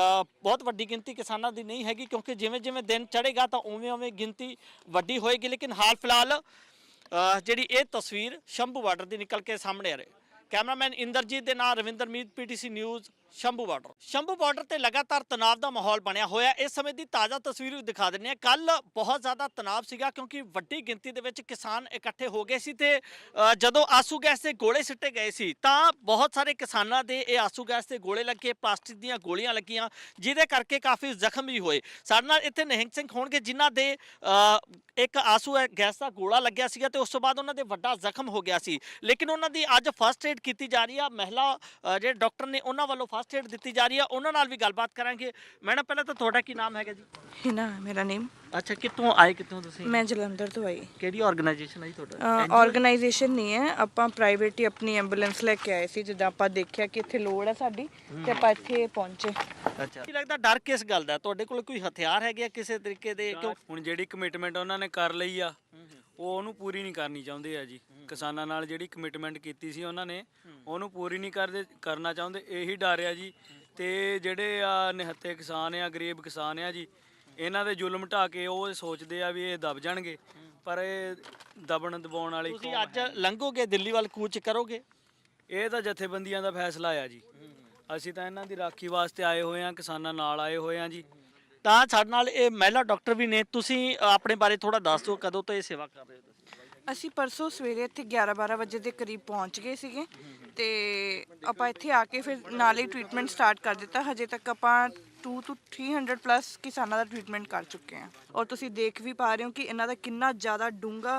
ਬਹੁਤ ਵੱਡੀ ਗਿਣਤੀ ਕਿਸਾਨਾਂ ਦੀ ਨਹੀਂ ਹੈਗੀ, ਕਿਉਂਕਿ ਜਿਵੇਂ ਜਿਵੇਂ ਦਿਨ ਚੜ੍ਹੇਗਾ ਤਾਂ ਉਵੇਂ ਉਵੇਂ ਗਿਣਤੀ ਵੱਡੀ ਹੋਏਗੀ, ਲੇਕਿਨ ਹਾਲ ਫਿਲਹਾਲ ਜਿਹੜੀ ਇਹ ਤਸਵੀਰ ਸ਼ੰਭੂ ਬਾਰਡਰ ਦੀ ਨਿਕਲ ਕੇ ਸਾਹਮਣੇ ਆ ਰਹੀ ਕੈਮਰਾਮੈਨ ਇੰਦਰਜੀਤ ਦੇ ਨਾਲ Ravinder Meet, PTC news Shambhu border. Shambhu border ਤੇ ਲਗਾਤਾਰ ਤਣਾਅ ਦਾ ਮਾਹੌਲ ਬਣਿਆ ਹੋਇਆ। ਇਸ ਸਮੇਂ ਦੀ ਤਾਜ਼ਾ ਤਸਵੀਰ ਵੀ ਦਿਖਾ ਦਿੰਦੇ ਆ ਕੱਲ ਬਹੁਤ ਜ਼ਿਆਦਾ ਤਣਾਅ ਸੀਗਾ ਕਿਉਂਕਿ ਵੱਡੀ ਗਿਣਤੀ ਦੇ ਵਿੱਚ ਕਿਸਾਨ ਇਕੱਠੇ ਹੋ ਗਏ ਸੀ ਤੇ ਜਦੋਂ ਆਸੂ ਗੈਸ ਦੇ ਗੋਲੇ ਸਿੱਟੇ ਗਏ ਸੀ, ਤਾਂ ਬਹੁਤ ਸਾਰੇ ਕਿਸਾਨਾਂ ਦੇ ਇਹ ਆਸੂ ਗੈਸ ਦੇ ਗੋਲੇ ਲੱਗੇ, ਪਲਾਸਟਿਕ ਦੀਆਂ ਗੋਲੀਆਂ ਲੱਗੀਆਂ, ਜਿਹਦੇ ਕਰਕੇ ਕਾਫੀ ਜ਼ਖਮ ਵੀ ਹੋਏ। ਸਾਡੇ ਨਾਲ ਇੱਥੇ ਨਿਹੰਗ ਸਿੰਘ ਹੋਣਗੇ, ਜਿਨ੍ਹਾਂ ਦੇ ਇੱਕ ਆਸੂ ਗੈਸ ਦਾ ਗੋਲਾ ਲੱਗਿਆ ਸੀਗਾ ਤੇ ਉਸ ਤੋਂ ਬਾਅਦ ਉਹਨਾਂ ਦੇ ਵੱਡਾ ਜ਼ਖਮ ਹੋ ਗਿਆ ਸੀ। ਲੇਕਿਨ ਉਹਨਾਂ ਦੀ ਅੱਜ ਫਸਟ ਏਡ ਕੀਤੀ ਜਾ ਰਹੀ ਆ। ਮਹਿਲਾ ਜਿਹੜੇ ਡਾਕਟਰ ਨੇ ਉਹਨਾਂ ਵੱਲੋਂ ਫਸਟ ਏਡ ਦਿੱਤੀ ਜਾ ਰਹੀ ਆ ਉਹਨਾਂ ਨਾਲ ਵੀ ਗੱਲਬਾਤ ਕਰਾਂਗੇ। ਮੈਡਮ ਪਹਿਲਾਂ ਤਾਂ ਤੁਹਾਡਾ ਕੀ ਨਾਮ ਹੈਗਾ ਜੀ? ਹਿਨਾ ਮੇਰਾ ਨੇਮ ਅੱਛਾ ਕਿੱਥੋਂ ਆਏ ਕਿੱਥੋਂ ਤੁਸੀਂ? ਮੈਂ ਜਲੰਧਰ ਤੋਂ ਆਈ। ਕਿਹੜੀ ਆਰਗੇਨਾਈਜੇਸ਼ਨ ਹੈ ਜੀ ਤੁਹਾਡਾ? ਆਰਗੇਨਾਈਜੇਸ਼ਨ ਨਹੀਂ ਹੈ ਆਪਾਂ ਪ੍ਰਾਈਵੇਟ ਹੀ ਆਪਣੀ ਐਂਬੂਲੈਂਸ ਲੈ ਕੇ ਆਏ ਸੀ ਜਿੱਦਾਂ ਆਪਾਂ ਦੇਖਿਆ ਕਿ ਇੱਥੇ ਲੋੜ ਹੈ ਸਾਡੀ ਤੇ ਆਪਾਂ ਇੱਥੇ ਪਹੁੰਚੇ। ਅੱਛਾ। ਕੀ ਲੱਗਦਾ ਡਰ ਕਿਸ ਗੱਲ ਦਾ ਹੈ? ਤੁਹਾਡੇ ਕੋਲ ਕੋਈ ਹਥਿਆਰ ਹੈਗੇ ਆ ਕਿਸੇ ਤਰੀਕੇ ਦੇ? ਕਿਉਂ? ਹੁਣ ਜਿਹੜੀ ਕਮਿਟਮੈਂਟ ਉਹਨਾਂ ਨੇ ਕਰ ਲਈ ਆ ਉਹ ਉਹਨੂੰ ਪੂਰੀ ਨਹੀਂ ਕਰਨੀ ਚਾਹੁੰਦੇ ਆ ਜੀ। ਕਿਸਾਨਾਂ ਨਾਲ ਜਿਹੜੀ ਕਮਿਟਮੈਂਟ ਕੀਤੀ ਸੀ ਉਹਨਾਂ ਨੇ ਉਹਨੂੰ ਪੂਰੀ ਨਹੀਂ ਕਰਦੇ ਕਰਨਾ ਚਾਹੁੰਦੇ ਇਹੀ ਡਰ ਆ ਜੀ। ਤੇ ਜਿਹੜੇ ਆ ਨਿਹੱਥੇ ਕਿਸਾਨ ਆ ਗਰੀਬ ਕਿਸਾਨ ਆ ਜੀ ਇਹਨਾਂ ਦੇ ਜ਼ੁਲਮ ਢਾ ਕੇ ਉਹ ਸੋਚਦੇ ਆ ਵੀ ਇਹ ਦਬ ਜਾਣਗੇ। ਪਰ ਇਹ ਦਬਣ ਦਬਾਉਣ ਵਾਲੀ ਤੁਸੀਂ ਕੌਮ ਅੱਜ ਲੰਘੋਗੇ ਦਿੱਲੀ ਵੱਲ ਕੂਚ ਕਰੋਗੇ? ਇਹ ਤਾਂ ਜਥੇਬੰਦੀਆਂ ਦਾ ਫੈਸਲਾ ਆ ਜੀ। ਅਸੀਂ ਤਾਂ ਇਹਨਾਂ ਦੀ ਰਾਖੀ ਵਾਸਤੇ ਆਏ ਹੋਏ ਆ ਕਿਸਾਨਾਂ ਨਾਲ ਆਏ ਹੋਏ ਆ ਜੀ। ਤਾਂ ਸਾਡੇ ਨਾਲ ਇਹ ਮਹਿਲਾ ਡਾਕਟਰ ਵੀ ਨੇ। ਤੁਸੀਂ ਅ, ਆਪਣੇ ਬਾਰੇ ਥੋੜਾ ਦੱਸ ਦਿਓ ਕਦੋਂ ਤੋਂ ਇਹ ਸੇਵਾ ਕਰ ਰਹੇ ਹੋ ਤੁਸੀਂ? ਅਸੀਂ ਪਰਸੋਂ ਸਵੇਰੇ ਇੱਥੇ 11-12 ਵਜੇ ਦੇ ਕਰੀਬ ਪਹੁੰਚ ਗਏ ਸੀਗੇ ਤੇ ਆਪਾਂ ਇੱਥੇ ਆ ਕੇ ਫਿਰ ਨਾਲ ਹੀ ਟ੍ਰੀਟਮੈਂਟ ਸਟਾਰਟ ਕਰ ਦਿੱਤਾ। ਹਜੇ ਤੱਕ ਆਪਾਂ 2 ਤੋਂ 300 ਪਲੱਸ ਕਿਸਾਨਾਂ ਦਾ ਟ੍ਰੀਟਮੈਂਟ ਕਰ ਚੁੱਕੇ ਹਾਂ ਔਰ ਤੁਸੀਂ ਦੇਖ ਵੀ ਪਾ ਰਹੇ ਹੋ ਕਿ ਇਹਨਾਂ ਦਾ ਕਿੰਨਾ ਜ਼ਿਆਦਾ ਡੂੰਗਾ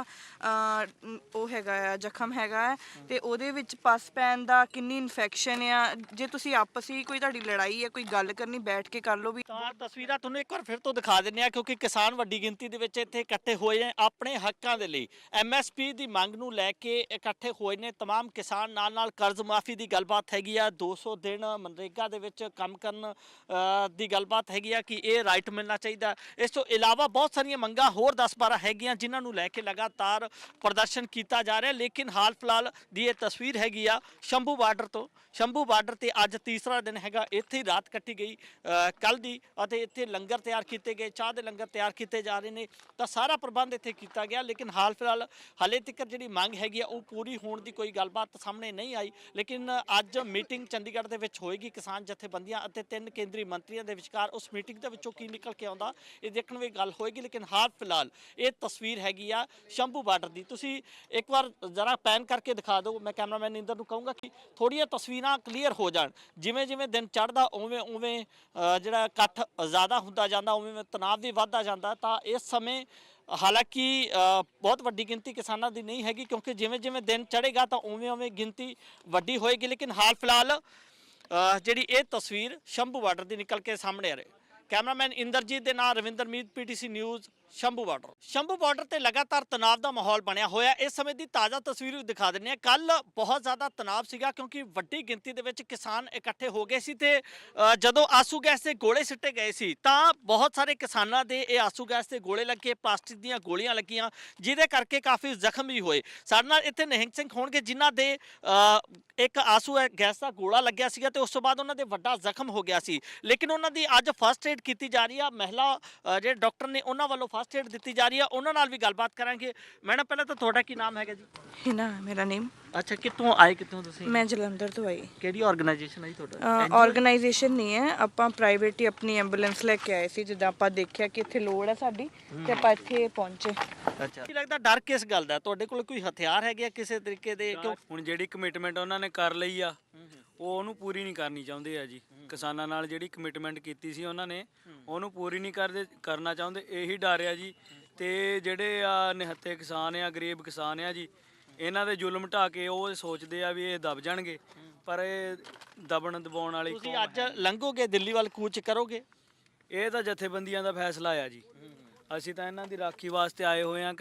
ਉਹ ਹੈਗਾ ਆ ਜ਼ਖਮ ਹੈਗਾ ਹੈ ਤੇ ਉਹਦੇ ਵਿੱਚ ਪਸ ਪੈਣ ਦਾ ਕਿੰਨੀ ਇਨਫੈਕਸ਼ਨ ਆ ਜੇ ਤੁਸੀਂ ਆਪਸੀ ਕੋਈ ਤੁਹਾਡੀ ਲੜਾਈ ਹੈ ਕੋਈ ਗੱਲ ਕਰਨੀ ਬੈਠ ਕੇ ਕਰ ਲਓ ਵੀ ਤਾਂ ਤਸਵੀਰਾਂ ਤੁਹਾਨੂੰ ਇੱਕ ਵਾਰ ਫਿਰ ਤੋਂ ਦਿਖਾ ਦਿੰਨੇ ਆ ਕਿਉਂਕਿ ਕਿਸਾਨ ਵੱਡੀ ਗਿਣਤੀ ਦੇ ਵਿੱਚ ਇੱਥੇ ਇਕੱਠੇ ਹੋਏ ਨੇ ਆਪਣੇ ਹੱਕਾਂ ਦੇ ਲਈ ਐਮਐਸਪੀ ਦੀ ਮੰਗ ਨੂੰ ਲੈ ਕੇ ਇਕੱਠੇ ਹੋਏ ਨੇ तमाम ਕਿਸਾਨ ਨਾਲ ਨਾਲ ਕਰਜ਼ ਮਾਫੀ ਦੀ ਗੱਲਬਾਤ ਹੈਗੀ ਆ 200 ਦਿਨ ਮਨਰੇਗਾ ਦੇ ਵਿੱਚ ਕੰਮ ਕਰਨ ਅ, ਦੀ ਗੱਲਬਾਤ ਹੈਗੀ ਆ ਕਿ ਇਹ ਰਾਈਟ ਮਿਲਣਾ ਚਾਹੀਦਾ। ਇਸ ਤੋਂ ਇਲਾਵਾ ਬਹੁਤ ਸਾਰੀਆਂ ਮੰਗਾਂ ਹੋਰ 10-12 ਹੈਗੀਆਂ ਜਿਨ੍ਹਾਂ ਨੂੰ ਲੈ ਕੇ ਲਗਾਤਾਰ ਪ੍ਰਦਰਸ਼ਨ ਕੀਤਾ ਜਾ ਰਿਹਾ। ਲੇਕਿਨ ਹਾਲ ਫਿਲਹਾਲ ਦੀ ਇਹ ਤਸਵੀਰ ਹੈਗੀ ਆ ਸ਼ੰਭੂ ਬਾਰਡਰ ਤੋਂ। ਸ਼ੰਭੂ ਬਾਰਡਰ ਤੇ ਅੱਜ ਤੀਸਰਾ ਦਿਨ ਹੈਗਾ। ਇੱਥੇ ਹੀ ਰਾਤ ਕੱਟੀ ਗਈ ਕੱਲ ਦੀ ਅਤੇ ਇੱਥੇ ਲੰਗਰ ਤਿਆਰ ਕੀਤੇ ਗਏ, ਚਾਹ ਦੇ ਲੰਗਰ ਤਿਆਰ ਕੀਤੇ ਜਾ ਰਹੇ ਨੇ। ਤਾਂ ਸਾਰਾ ਪ੍ਰਬੰਧ ਇੱਥੇ ਕੀਤਾ ਗਿਆ, ਲੇਕਿਨ ਹਾਲ ਫਿਲਹਾਲ ਹਲੇ ਤੱਕ ਜਿਹੜੀ ਮੰਗ ਹੈਗੀ ਆ, ਉਹ ਪੂਰੀ ਹੋਣ ਦੀ ਕੋਈ ਗੱਲਬਾਤ ਸਾਹਮਣੇ ਨਹੀਂ ਆਈ। ਲੇਕਿਨ ਅੱਜ ਮੀਟਿੰਗ ਚੰਡੀਗੜ੍ਹ ਦੇ ਵਿੱਚ ਹੋਏਗੀ ਕਿਸਾਨ ਜਥੇਬੰਦੀਆਂ ਅਤੇ ਤਿੰਨ ਕੇਂਦਰੀ ਮੰਤਰੀ ਮੰਤਰੀਆਂ ਦੇ ਵਿਚਕਾਰ ਉਸ ਮੀਟਿੰਗ ਦੇ ਵਿੱਚੋਂ ਕੀ ਨਿਕਲ ਕੇ ਆਉਂਦਾ, ਇਹ ਦੇਖਣ ਵੀ ਗੱਲ ਹੋਏਗੀ, ਲੇਕਿਨ ਹਾਲ ਫਿਲਹਾਲ ਇਹ ਤਸਵੀਰ ਹੈਗੀ ਆ ਸ਼ੰਭੂ ਬਾਰਡਰ ਦੀ। ਤੁਸੀਂ ਇੱਕ ਵਾਰ ਜ਼ਰਾ ਪੈਨ ਕਰਕੇ ਦਿਖਾ ਦਿਓ, ਮੈਂ ਕੈਮਰਾਮੈਨ ਇੰਦਰ ਨੂੰ ਕਹੂੰਗਾ ਕਿ ਥੋੜੀਆਂ ਤਸਵੀਰਾਂ ਕਲੀਅਰ ਹੋ ਜਾਣ। ਜਿਵੇਂ ਜਿਵੇਂ ਦਿਨ ਚੜ੍ਹਦਾ ਉਵੇਂ ਉਵੇਂ ਜਿਹੜਾ ਇਕੱਠ ਜ਼ਿਆਦਾ ਹੁੰਦਾ ਜਾਂਦਾ ਉਵੇਂ ਤਣਾਅ ਵੀ ਵੱਧਦਾ ਜਾਂਦਾ, ਤਾਂ ਇਸ ਸਮੇਂ ਹਾਲਾਂਕਿ ਬਹੁਤ ਵੱਡੀ ਗਿਣਤੀ ਕਿਸਾਨਾਂ ਦੀ ਨਹੀਂ ਹੈਗੀ, ਕਿਉਂਕਿ ਜਿਵੇਂ ਜਿਵੇਂ ਦਿਨ ਚੜ੍ਹੇਗਾ, ਤਾਂ ਉਵੇਂ ਉਵੇਂ ਗਿਣਤੀ ਵੱਡੀ ਹੋਏਗੀ, ਲੇਕਿਨ ਹਾਲ ਫਿਲਹਾਲ ਜਿਹੜੀ ਇਹ ਤਸਵੀਰ ਸ਼ੰਭੂ ਬਾਰਡਰ ਦੀ ਨਿਕਲ ਕੇ ਸਾਹਮਣੇ ਆ ਰਹੀ ਕੈਮਰਾਮੈਨ ਇੰਦਰਜੀਤ ਦੇ ਨਾਲ Ravinder Meet, PTC news Shambhu border. Shambhu border ਤੇ ਲਗਾਤਾਰ ਤਣਾਅ ਦਾ ਮਾਹੌਲ ਬਣਿਆ ਹੋਇਆ। ਇਸ ਸਮੇਂ ਦੀ ਤਾਜ਼ਾ ਤਸਵੀਰ ਵੀ ਦਿਖਾ ਦਿੰਨੇ ਆ ਕੱਲ ਬਹੁਤ ਜ਼ਿਆਦਾ ਤਣਾਅ ਸੀਗਾ ਕਿਉਂਕਿ ਵੱਡੀ ਗਿਣਤੀ ਦੇ ਵਿੱਚ ਕਿਸਾਨ ਇਕੱਠੇ ਹੋ ਗਏ ਸੀ ਤੇ ਜਦੋਂ ਆਸੂ ਗੈਸ ਦੇ ਗੋਲੇ ਸਿੱਟੇ ਗਏ ਸੀ, ਤਾਂ ਬਹੁਤ ਸਾਰੇ ਕਿਸਾਨਾਂ ਦੇ ਇਹ ਆਸੂ ਗੈਸ ਦੇ ਗੋਲੇ ਲੱਗੇ, ਪਲਾਸਟਿਕ ਦੀਆਂ ਗੋਲੀਆਂ ਲੱਗੀਆਂ, ਜਿਹਦੇ ਕਰਕੇ ਕਾਫੀ ਜ਼ਖਮ ਵੀ ਹੋਏ। ਸਾਡੇ ਨਾਲ ਇੱਥੇ ਨਿਹੰਗ ਸਿੰਘ ਹੋਣਗੇ, ਜਿਨ੍ਹਾਂ ਦੇ ਇੱਕ ਆਸੂ ਗੈਸ ਦਾ ਗੋਲਾ ਲੱਗਿਆ ਸੀਗਾ ਤੇ ਉਸ ਤੋਂ ਬਾਅਦ ਉਹਨਾਂ ਦੇ ਵੱਡਾ ਜ਼ਖਮ ਹੋ ਗਿਆ ਸੀ। ਲੇਕਿਨ ਉਹਨਾਂ ਦੀ ਅੱਜ ਫਸਟ ਏਡ ਕੀਤੀ ਜਾ ਰਹੀ ਆ। ਮਹਿਲਾ ਜਿਹੜੇ ਡਾਕਟਰ ਨੇ ਉਹਨਾਂ ਵੱਲੋਂ ਫਸਟ ਏਡ ਦਿੱਤੀ ਜਾ ਰਹੀ ਆ ਉਹਨਾਂ ਨਾਲ ਵੀ ਗੱਲਬਾਤ ਕਰਾਂਗੇ। ਮੈਡਮ ਪਹਿਲਾਂ ਤਾਂ ਤੁਹਾਡਾ ਕੀ ਨਾਮ ਹੈਗਾ ਜੀ? ਹਿਨਾ ਮੇਰਾ ਨੇਮ ਅੱਛਾ ਕਿੱਥੋਂ ਆਏ ਕਿੱਥੋਂ ਤੁਸੀਂ? ਮੈਂ ਜਲੰਧਰ ਤੋਂ ਆਈ। ਕਿਹੜੀ ਆਰਗੇਨਾਈਜੇਸ਼ਨ ਹੈ ਜੀ ਤੁਹਾਡਾ? ਆਰਗੇਨਾਈਜੇਸ਼ਨ ਨਹੀਂ ਹੈ। ਆਪਾਂ ਪ੍ਰਾਈਵੇਟ ਹੀ ਆਪਣੀ ਐਂਬੂਲੈਂਸ ਲੈ ਕੇ ਆਏ ਸੀ ਜਿੱਦਾਂ ਆਪਾਂ ਦੇਖਿਆ ਕਿ ਇੱਥੇ ਲੋੜ ਹੈ ਸਾਡੀ ਤੇ ਆਪਾਂ ਇੱਥੇ ਪਹੁੰਚੇ। ਅੱਛਾ। ਕੀ ਲੱਗਦਾ ਡਰ ਕਿਸ ਗੱਲ ਦਾ? ਹੈ? ਤੁਹਾਡੇ ਕੋਲ ਕੋਈ ਹਥਿਆਰ ਹੈਗੇ ਆ ਕਿਸੇ ਤਰੀਕੇ ਦੇ? ਕਿਉਂ ਹੁਣ ਜਿਹੜੀ ਕਮਿਟਮੈਂਟ ਉਹਨਾਂ ਨੇ ਕਰ ਲਈ ਆ ਉਹ ਉਹਨੂੰ ਪੂਰੀ ਨਹੀਂ ਕਰਨੀ ਚਾਹੁੰਦੇ ਆ ਜੀ। ਕਿਸਾਨਾਂ ਨਾਲ ਜਿਹੜੀ ਕਮਿਟਮੈਂਟ ਕੀਤੀ ਸੀ ਉਹਨਾਂ ਨੇ ਉਹਨੂੰ ਪੂਰੀ ਨਹੀਂ ਕਰਦੇ ਕਰਨਾ ਚਾਹੁੰਦੇ ਇਹੀ ਡਰ ਆ ਜੀ। ਤੇ ਜਿਹੜੇ ਆ ਨਿਹੱਥੇ ਕਿਸਾਨ ਆ ਗਰੀਬ ਕਿਸਾਨ ਆ ਜੀ ਇਹਨਾਂ ਦੇ ਜ਼ੁਲਮ ਢਾ ਕੇ ਉਹ ਸੋਚਦੇ ਆ ਵੀ ਇਹ ਦਬ ਜਾਣਗੇ। ਪਰ ਇਹ ਦਬਣ ਦਬਾਉਣ ਵਾਲੀ ਤੁਸੀਂ ਅੱਜ ਲੰਘੋਗੇ ਦਿੱਲੀ ਵੱਲ ਕੂਚ ਕਰੋਗੇ? ਇਹ ਤਾਂ ਜਥੇਬੰਦੀਆਂ ਦਾ ਫੈਸਲਾ ਆ ਜੀ। ਅਸੀਂ ਤਾਂ ਇਹਨਾਂ ਦੀ ਰਾਖੀ ਵਾਸਤੇ ਆਏ ਹੋਏ ਆ